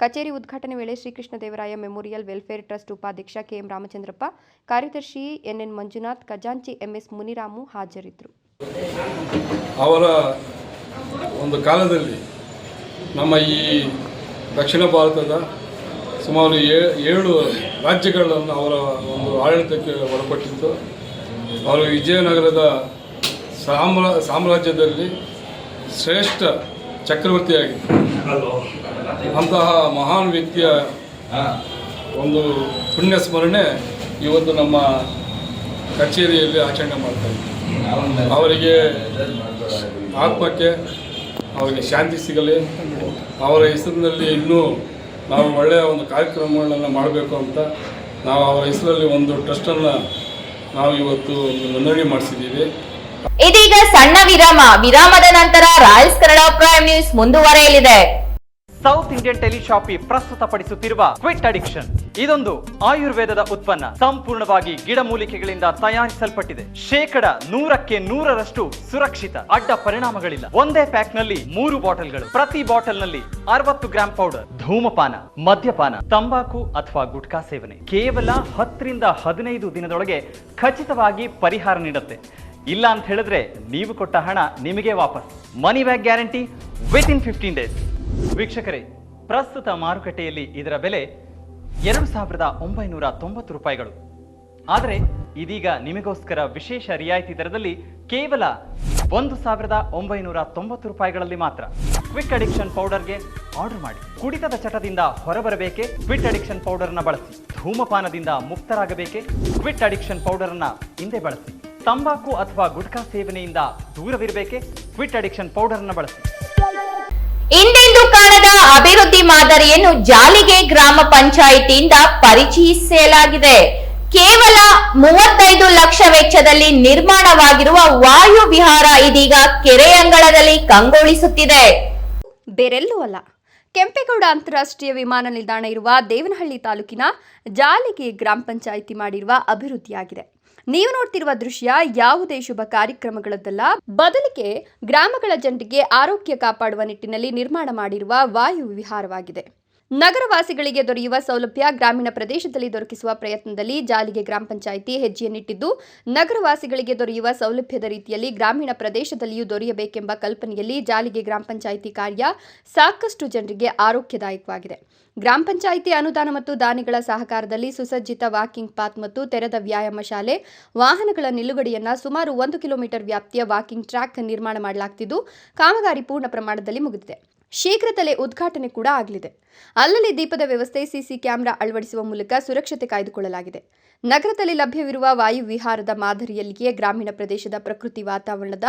ಕಚೇರಿ ಉದ್ಘಾಟನೆ ವೇಳೆ Srikrishna Devaraya memorial welfare trust ಉಪಾಧ್ಯಕ್ಷ ಕೆಎಂ ರಾಮಚಂದ್ರಪ್ಪ, ಕಾರ್ಯದರ್ಶಿ ಎನ್ಎನ್ ಮಂಜುನಾಥ್, ಖಜಾಂಚಿ ಎಂಎಸ್ ಮುನಿರಾಮು ಹಾಜರಿದ್ದರು ಅವರ ಒಂದು ಕಾಲದಲ್ಲಿ ನಮ್ಮ ಈ ದಕ್ಷಿಣ ಭಾರತದ ಸುಮಾರು ಏಳು ರಾಜ್ಯಗಳನ್ನು ಅವರ ಒಂದು ಆಡಳಿತಕ್ಕೆ ಒಳಪಟ್ಟಿತ್ತು. ಅವರು ವಿಜಯನಗರದ ಸಾಮ್ರ, ಸಾಮ್ರಾಜ್ಯದಲ್ಲಿ ಶ್ರೇಷ್ಠ ಚಕ್ರವರ್ತಿಯಾಗಿದ್ದರು ಅಂತಹ ಮಹಾನ್ ವ್ಯಕ್ತಿಯ ಒಂದು ಪುಣ್ಯ ಸ್ಮರಣೆ ಇವತ್ತು ನಮ್ಮ ಕಚೇರಿಯಲ್ಲಿ ಆಚರಣೆ ಮಾಡ್ತಾ ಇದ್ದೀವಿ ಅವರಿಗೆ ಆತ್ಮಕ್ಕೆ ಅವರಿಗೆ ಶಾಂತಿ ಸಿಗಲಿ. ಅವರ ಹೆಸರಿನಲ್ಲಿ ಇನ್ನೂ ನಾವು ಒಳ್ಳೆಯ ಒಂದು ಕಾರ್ಯಕ್ರಮಗಳನ್ನು ಮಾಡಬೇಕು ಅಂತ ನಾವು ಅವರ ಹೆಸರಲ್ಲಿ ಒಂದು ಟ್ರಸ್ಟನ್ನು ನಾವು ಇವತ್ತು ಒಂದು ನೋಂದಣಿ ಮಾಡಿಸಿದ್ದೀವಿ. ಇದೀಗ ಸಣ್ಣ ವಿರಾಮ. ವಿರಾಮದ ನಂತರ ರಾಯಲ್ಸ್ ಕನ್ನಡ ಪ್ರೈಮ್ ನ್ಯೂಸ್ ಮುಂದುವರೆಯಲಿದೆ. ಸೌತ್ ಇಂಡಿಯನ್ ಟೆಲಿಶಾಪಿ ಪ್ರಸ್ತುತಪಡಿಸುತ್ತಿರುವ ಕ್ವಿಟ್ ಅಡಿಕ್ಷನ್. ಇದೊಂದು ಆಯುರ್ವೇದದ ಉತ್ಪನ್ನ. ಸಂಪೂರ್ಣವಾಗಿ ಗಿಡಮೂಲಿಕೆಗಳಿಂದ ತಯಾರಿಸಲ್ಪಟ್ಟಿದೆ. ಶೇಕಡ ನೂರಕ್ಕೆ ನೂರರಷ್ಟು ಸುರಕ್ಷಿತ. ಅಡ್ಡ ಪರಿಣಾಮಗಳಿಲ್ಲ. ಒಂದೇ ಪ್ಯಾಕ್ನಲ್ಲಿ ಮೂರು ಬಾಟಲ್ಗಳು. ಪ್ರತಿ ಬಾಟಲ್ನಲ್ಲಿ ಅರವತ್ತು ಗ್ರಾಂ ಪೌಡರ್. ಧೂಮಪಾನ, ಮದ್ಯಪಾನ, ತಂಬಾಕು ಅಥವಾ ಗುಟ್ಕಾ ಸೇವನೆ. ಕೇವಲ ಹತ್ತರಿಂದ ಹದಿನೈದು ದಿನದೊಳಗೆ ಖಚಿತವಾಗಿ ಪರಿಹಾರ ನೀಡುತ್ತೆ. ಇಲ್ಲ ಅಂತ ಹೇಳಿದ್ರೆ ನೀವು ಕೊಟ್ಟ ಹಣ ನಿಮಗೆ ವಾಪಸ್. Money back guarantee within fifteen days ವೀಕ್ಷಕರೇ, ಪ್ರಸ್ತುತ ಮಾರುಕಟ್ಟೆಯಲ್ಲಿ ಇದರ ಬೆಲೆ ಎರಡು ಸಾವಿರದ ಒಂಬೈನೂರ ತೊಂಬತ್ತು ರೂಪಾಯಿಗಳು. ಆದರೆ ಇದೀಗ ನಿಮಗೋಸ್ಕರ ವಿಶೇಷ ರಿಯಾಯಿತಿ ದರದಲ್ಲಿ ಕೇವಲ ಒಂದು ಸಾವಿರದ ಒಂಬೈನೂರ ತೊಂಬತ್ತು ರೂಪಾಯಿಗಳಲ್ಲಿ ಮಾತ್ರ. ಕ್ವಿಕ್ ಅಡಿಕ್ಷನ್ ಪೌಡರ್ಗೆ ಆರ್ಡರ್ ಮಾಡಿ. ಕುಡಿತದ ಚಟದಿಂದ ಹೊರಬರಬೇಕೆ? ಕ್ವಿಟ್ ಅಡಿಕ್ಷನ್ ಪೌಡರ್ನ ಬಳಸಿ. ಧೂಮಪಾನದಿಂದ ಮುಕ್ತರಾಗಬೇಕೆ? ಕ್ವಿಟ್ ಅಡಿಕ್ಷನ್ ಪೌಡರ್ನ ಹಿಂದೆ ಬಳಸಿ. ತಂಬಾಕು ಅಥವಾ ಗುಟ್ಕಾ ಸೇವನೆಯಿಂದ ದೂರವಿರಬೇಕೆ? ಕ್ವಿಟ್ ಅಡಿಕ್ಷನ್ ಪೌಡರ್ ಅನ್ನು ಬಳಸಿ. ಇಂದೆಂದು ಕಾಣದ ಅಭಿವೃದ್ಧಿ ಮಾದರಿಯನ್ನು ಜಾಲಿಗೆ ಗ್ರಾಮ ಪಂಚಾಯಿತಿಯಿಂದ ಪರಿಚಯಿಸಲಾಗಿದೆ. ಕೇವಲ ಮೂವತ್ತೈದು ಲಕ್ಷ ವೆಚ್ಚದಲ್ಲಿ ನಿರ್ಮಾಣವಾಗಿರುವ ವಾಯು ವಿಹಾರ ಇದೀಗ ಕೆರೆ ಅಂಗಳದಲ್ಲಿ ಕಂಗೊಳಿಸುತ್ತಿದೆ. ಬೇರೆಲ್ಲೂ ಅಲ್ಲ. ಕೆಂಪೇಗೌಡ ಅಂತಾರಾಷ್ಟ್ರೀಯ ವಿಮಾನ ನಿಲ್ದಾಣ ಇರುವ ದೇವನಹಳ್ಳಿ ತಾಲೂಕಿನ ಜಾಲಿಗೆ ಗ್ರಾಮ ಪಂಚಾಯಿತಿ ಮಾಡಿರುವ ಅಭಿವೃದ್ಧಿಯಾಗಿದೆ. ನೀವು ನೋಡ್ತಿರುವ ದೃಶ್ಯ ಯಾವುದೇ ಶುಭ ಕಾರ್ಯಕ್ರಮಗಳದ್ದಲ್ಲ. ಬದಲಿಗೆ ಗ್ರಾಮಗಳ ಜನರಿಗೆ ಆರೋಗ್ಯ ಕಾಪಾಡುವ ನಿಟ್ಟಿನಲ್ಲಿ ನಿರ್ಮಾಣ ಮಾಡಿರುವ ವಾಯು ವಿಹಾರವಾಗಿದೆ. ನಗರವಾಸಿಗಳಿಗೆ ದೊರೆಯುವ ಸೌಲಭ್ಯ ಗ್ರಾಮೀಣ ಪ್ರದೇಶದಲ್ಲಿ ದೊರಕಿಸುವ ಪ್ರಯತ್ನದಲ್ಲಿ ಜಾಲಿಗೆ ಗ್ರಾಮ ಪಂಚಾಯಿತಿ ಹೆಜ್ಜೆಯನ್ನಿಟ್ಟಿದ್ದು, ನಗರವಾಸಿಗಳಿಗೆ ದೊರೆಯುವ ಸೌಲಭ್ಯದ ರೀತಿಯಲ್ಲಿ ಗ್ರಾಮೀಣ ಪ್ರದೇಶದಲ್ಲಿಯೂ ದೊರೆಯಬೇಕೆಂಬ ಕಲ್ಪನೆಯಲ್ಲಿ ಜಾಲಿಗೆ ಗ್ರಾಮ ಪಂಚಾಯಿತಿ ಕಾರ್ಯ ಸಾಕಷ್ಟು ಜನರಿಗೆ ಆರೋಗ್ಯದಾಯಕವಾಗಿದೆ. ಗ್ರಾಮ ಪಂಚಾಯಿತಿ ಅನುದಾನ ಮತ್ತು ದಾನಿಗಳ ಸಹಕಾರದಲ್ಲಿ ಸುಸಜ್ಜಿತ ವಾಕಿಂಗ್ ಪಾತ್ ಮತ್ತು ತೆರೆದ ವ್ಯಾಯಾಮ ಶಾಲೆ, ವಾಹನಗಳ ನಿಲುಗಡೆಯನ್ನ ಸುಮಾರು ಒಂದು ಕಿಲೋಮೀಟರ್ ವ್ಯಾಪ್ತಿಯ ವಾಕಿಂಗ್ ಟ್ರ್ಯಾಕ್ ನಿರ್ಮಾಣ ಮಾಡಲಾಗ್ತಿದ್ದು, ಕಾಮಗಾರಿ ಪೂರ್ಣ ಪ್ರಮಾಣದಲ್ಲಿ ಮುಗಿದಿದೆ. ಶೀಘ್ರದಲ್ಲೇ ಉದ್ಘಾಟನೆ ಕೂಡ ಆಗಲಿದೆ. ಅಲ್ಲಲ್ಲಿ ದೀಪದ ವ್ಯವಸ್ಥೆ ಸಿಸಿ ಕ್ಯಾಮೆರಾ ಅಳವಡಿಸುವ ಮೂಲಕ ಸುರಕ್ಷತೆ ಕಾಯ್ದುಕೊಳ್ಳಲಾಗಿದೆ. ನಗರದಲ್ಲಿ ಲಭ್ಯವಿರುವ ವಾಯು ವಿಹಾರದ ಮಾದರಿಯಲ್ಲಿಯೇ ಗ್ರಾಮೀಣ ಪ್ರದೇಶದ ಪ್ರಕೃತಿ ವಾತಾವರಣದ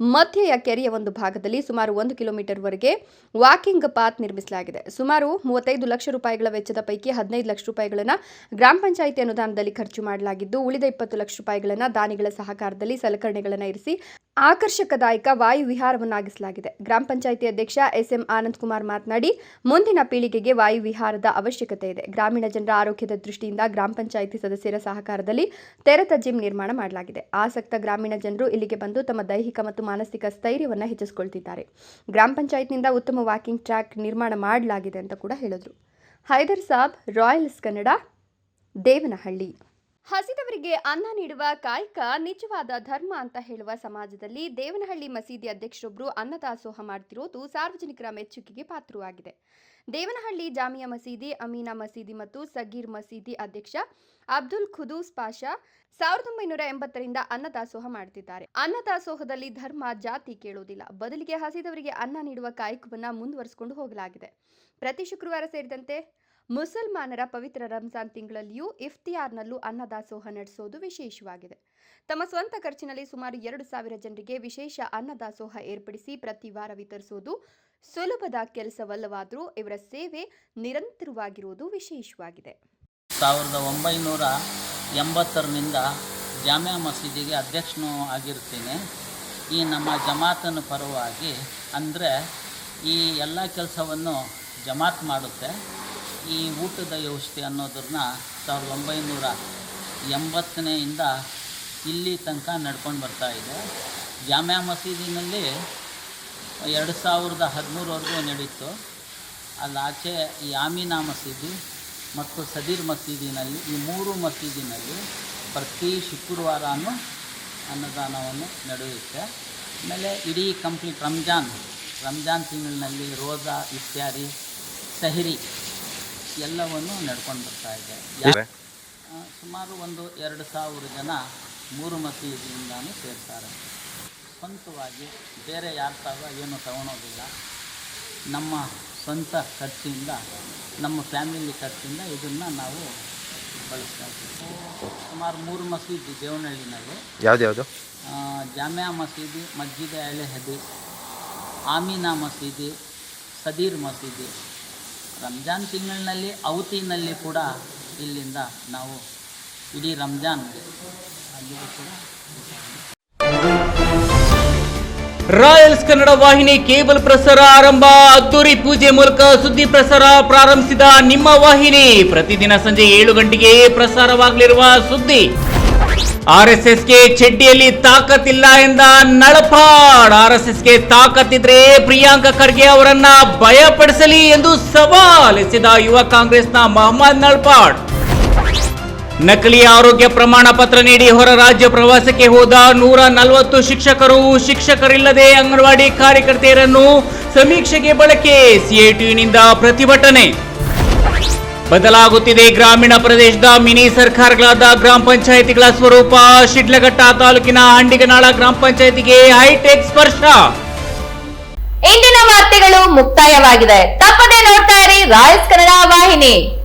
ಮಧ್ಯೆಯ ಕೆರೆಯ ಒಂದು ಭಾಗದಲ್ಲಿ ಸುಮಾರು ಒಂದು ಕಿಲೋಮೀಟರ್ವರೆಗೆ ವಾಕಿಂಗ್ ಪಾತ್ ನಿರ್ಮಿಸಲಾಗಿದೆ. ಸುಮಾರು ಮೂವತ್ತೈದು ಲಕ್ಷ ರೂಪಾಯಿಗಳ ವೆಚ್ಚದ ಪೈಕಿ ಹದಿನೈದು ಲಕ್ಷ ರೂಪಾಯಿಗಳನ್ನು ಗ್ರಾಮ ಪಂಚಾಯಿತಿ ಅನುದಾನದಲ್ಲಿ ಖರ್ಚು ಮಾಡಲಾಗಿದ್ದು, ಉಳಿದ ಇಪ್ಪತ್ತು ಲಕ್ಷ ರೂಪಾಯಿಗಳನ್ನು ದಾನಿಗಳ ಸಹಕಾರದಲ್ಲಿ ಸಲಕರಣೆಗಳನ್ನು ಇರಿಸಿ ಆಕರ್ಷಕದಾಯಕ ವಾಯು ವಿಹಾರವನ್ನಾಗಿಸಲಾಗಿದೆ. ಗ್ರಾಮ ಪಂಚಾಯಿತಿ ಅಧ್ಯಕ್ಷ ಎಸ್ಎಂ ಆನಂದ್ ಕುಮಾರ್ ಮಾತನಾಡಿ, ಮುಂದಿನ ಪೀಳಿಗೆಗೆ ವಾಯು ವಿಹಾರದ ಅವಶ್ಯಕತೆ ಇದೆ. ಗ್ರಾಮೀಣ ಜನರ ಆರೋಗ್ಯದ ದೃಷ್ಟಿಯಿಂದ ಗ್ರಾಮ ಪಂಚಾಯಿತಿ ಸದಸ್ಯರ ಸಹಕಾರದಲ್ಲಿ ತೆರೆದ ಜಿಮ್ ನಿರ್ಮಾಣ ಮಾಡಲಾಗಿದೆ. ಆಸಕ್ತ ಗ್ರಾಮೀಣ ಜನರು ಇಲ್ಲಿಗೆ ಬಂದು ತಮ್ಮ ದೈಹಿಕ ಮತ್ತು ಮಾನಸಿಕ ಸ್ಥೈರ್ಯವನ್ನು ಹೆಚ್ಚಿಸಿಕೊಳ್ತಿದ್ದಾರೆ. ಗ್ರಾಮ ಪಂಚಾಯತ್ನಿಂದ ಉತ್ತಮ ವಾಕಿಂಗ್ ಟ್ರ್ಯಾಕ್ ನಿರ್ಮಾಣ ಮಾಡಲಾಗಿದೆ ಅಂತ ಕೂಡ ಹೇಳಿದರು. ಹೈದರ್ ಸಾಬ್, ರಾಯಲ್ಸ್ ಕನ್ನಡ, ದೇವನಹಳ್ಳಿ. ಹಸಿದವರಿಗೆ ಅನ್ನ ನೀಡುವ ಕಾಯಕ ನಿಜವಾದ ಧರ್ಮ ಅಂತ ಹೇಳುವ ಸಮಾಜದಲ್ಲಿ ದೇವನಹಳ್ಳಿ ಮಸೀದಿ ಅಧ್ಯಕ್ಷರೊಬ್ಬರು ಅನ್ನದಾಸೋಹ ಮಾಡ್ತಿರೋದು ಸಾರ್ವಜನಿಕರ ಮೆಚ್ಚುಗೆಗೆ ಪಾತ್ರವಾಗಿದೆ. ದೇವನಹಳ್ಳಿ ಜಾಮಿಯಾ ಮಸೀದಿ, ಅಮೀನಾ ಮಸೀದಿ ಮತ್ತು ಸಗೀರ್ ಮಸೀದಿ ಅಧ್ಯಕ್ಷ ಅಬ್ದುಲ್ ಖುದೂಸ್ ಪಾಷಾ ಸಾವಿರದ ಒಂಬೈನೂರ ಎಂಬತ್ತರಿಂದ ಅನ್ನದಾಸೋಹ ಮಾಡ್ತಿದ್ದಾರೆ. ಅನ್ನದಾಸೋಹದಲ್ಲಿ ಧರ್ಮ, ಜಾತಿ ಕೇಳುವುದಿಲ್ಲ. ಬದಲಿಗೆ ಹಸಿದವರಿಗೆ ಅನ್ನ ನೀಡುವ ಕಾಯಕವನ್ನು ಮುಂದುವರಿಸಿಕೊಂಡು ಹೋಗಲಾಗಿದೆ. ಪ್ರತಿ ಶುಕ್ರವಾರ ಸೇರಿದಂತೆ ಮುಸಲ್ಮಾನರ ಪವಿತ್ರ ರಂಜಾನ್ ತಿಂಗಳಲ್ಲಿಯೂ ಇಫ್ತಿಯಾರ್ನಲ್ಲೂ ಅನ್ನದಾಸೋಹ ನಡೆಸೋದು ವಿಶೇಷವಾಗಿದೆ. ತಮ್ಮ ಸ್ವಂತ ಖರ್ಚಿನಲ್ಲಿ ಸುಮಾರು ಎರಡು ಸಾವಿರ ಜನರಿಗೆ ವಿಶೇಷ ಅನ್ನದಾಸೋಹ ಏರ್ಪಡಿಸಿ ಪ್ರತಿ ವಾರ ವಿತರಿಸುವುದು ಸುಲಭದ ಕೆಲಸವಲ್ಲವಾದರೂ ಇವರ ಸೇವೆ ನಿರಂತರವಾಗಿರುವುದು ವಿಶೇಷವಾಗಿದೆ. ಸಾವಿರದ ಒಂಬೈನೂರ ಎಂಬತ್ತರನಿಂದ ಜಾಮಿಯಾ ಮಸೀದಿಗೆ ಅಧ್ಯಕ್ಷನೂ ಆಗಿರ್ತೀನಿ ಈ ನಮ್ಮ ಜಮಾತನ ಪರವಾಗಿ ಅಂದರೆ ಈ ಎಲ್ಲ ಕೆಲಸವನ್ನು ಜಮಾತ್ ಮಾಡುತ್ತೆ. ಈ ಊಟದ ವ್ಯವಸ್ಥೆ ಅನ್ನೋದನ್ನ ಸಾವಿರದ ಒಂಬೈನೂರ ಎಂಬತ್ತನೆಯಿಂದ ಇಲ್ಲಿ ತನಕ ನಡ್ಕೊಂಡು ಬರ್ತಾ ಇದೆ. ಜಾಮಿಯಾ ಮಸೀದಿನಲ್ಲಿ ಎರಡು ಸಾವಿರದ ಹದಿಮೂರವರೆಗೂ ನಡೀತು ಆಚೆ ಈ ಆಮೀನಾ ಮಸೀದಿ ಮತ್ತು ಸದೀರ್ ಮಸೀದಿನಲ್ಲಿ ಈ ಮೂರು ಮಸೀದಿನಲ್ಲಿ ಪ್ರತಿ ಶುಕ್ರವಾರನೂ ಅನ್ನದಾನವನ್ನು ನಡೆಯುತ್ತೆ. ಆಮೇಲೆ ಇಡೀ ಕಂಪ್ಲೀಟ್ ರಂಜಾನ್ ರಂಜಾನ್ ತಿಂಗಳಿನಲ್ಲಿ ರೋಜಾ ಇತ್ಯಾದಿ ಸಹಿರಿ ಎಲ್ಲವನ್ನು ನಡ್ಕೊಂಡು ಬರ್ತಾ ಇದೆ. ಸುಮಾರು ಒಂದು ಎರಡು ಸಾವಿರ ಜನ ಮೂರು ಮಸೀದಿಯಿಂದಾನು ಸೇರ್ತಾರೆ. ಸ್ವಂತವಾಗಿ ಬೇರೆ ಯಾರ ತಾವ ಏನು ತಗೊಳೋದಿಲ್ಲ. ನಮ್ಮ ಸ್ವಂತ ಖರ್ಚಿಂದ ನಮ್ಮ ಫ್ಯಾಮಿಲಿ ಖರ್ಚಿಂದ ಇದನ್ನು ನಾವು ಬಳಸ್ತಾ ಇದ್ದೀವಿ. ಸುಮಾರು ಮೂರು ಮಸೀದಿ ದೇವನಹಳ್ಳಿನಲ್ಲಿ. ಯಾವ್ದ್ಯಾವುದು ಜಾಮಿಯಾ ಮಸೀದಿ ಮಜ್ಜಿದ ಅಲೆ ಹದೀಸ್ ಆಮೀನಾ ಮಸೀದಿ ಸದೀರ್ ಮಸೀದಿ. ರಂಜಾನ್ ತಿಂಗಳಿನಲ್ಲಿ ಔತಿನಲ್ಲಿ ಕೂಡ ಇಲ್ಲಿಂದ ನಾವು ಇಡೀ ರಂಜಾನ್ ಅಲ್ಲಿಗೂ ಕೂಡ. ರಾಯಲ್ಸ್ ಕನ್ನಡ ವಾಹಿನಿ ಕೇಬಲ್ ಪ್ರಸಾರ ಆರಂಭ. ಅದ್ದೂರಿ ಪೂಜೆ ಮೂಲಕ ಸುದ್ದಿ ಪ್ರಸಾರ ಪ್ರಾರಂಭಿಸಿದ ನಿಮ್ಮ ವಾಹಿನಿ. ಪ್ರತಿದಿನ ಸಂಜೆ ಏಳು ಗಂಟೆಗೆ ಪ್ರಸಾರವಾಗಲಿರುವ ಸುದ್ದಿ. ಆರ್ಎಸ್ಎಸ್ಗೆ ಚೆಡ್ಡಿಯಲ್ಲಿ ತಾಕತ್ತಿಲ್ಲ ಎಂದ ನಳಪಾಡ್. ಆರ್ಎಸ್ಎಸ್ಗೆ ತಾಕತ್ತಿದ್ರೆ ಪ್ರಿಯಾಂಕ ಖರ್ಗೆ ಅವರನ್ನ ಭಯಪಡಿಸಲಿ ಎಂದು ಸವಾಲ್ ಎಸೆದ ಯುವ ಕಾಂಗ್ರೆಸ್ನ ಮೊಹಮ್ಮದ್ ನಳಪಾಡ್. ನಕಲಿ ಆರೋಗ್ಯ ಪ್ರಮಾಣ ಪತ್ರ ನೀಡಿ ಹೊರ ರಾಜ್ಯ ಪ್ರವಾಸಕ್ಕೆ ಹೋದ ನೂರ ನಲವತ್ತು ಶಿಕ್ಷಕರು, ಶಿಕ್ಷಕರಿಲ್ಲದೆ ಅಂಗನವಾಡಿ ಕಾರ್ಯಕರ್ತೆಯರನ್ನು ಸಮೀಕ್ಷೆಗೆ ಬಳಕೆ ಸಿಐಟಿಯುನಿಂದ ಪ್ರತಿಭಟನೆ. ಬದಲಾಗುತ್ತಿದೆ ಗ್ರಾಮೀಣ ಪ್ರದೇಶದ ಮಿನಿ ಸರ್ಕಾರಗಳಾದ ಗ್ರಾಮ ಪಂಚಾಯಿತಿಗಳ ಸ್ವರೂಪ. ಶಿಡ್ಲಘಟ್ಟ ತಾಲೂಕಿನ ಹಂಡಿಗನಾಳ ಗ್ರಾಮ ಪಂಚಾಯಿತಿಗೆ ಹೈಟೆಕ್ ಸ್ಪರ್ಶ. ಇಂದಿನ ವಾರ್ತೆಗಳು ಮುಕ್ತಾಯವಾಗಿದೆ. ತಪ್ಪದೆ ನೋಡ್ತಾ ಇರಿ ರಾಯಸ್ ಕನ್ನಡ ವಾಹಿನಿ.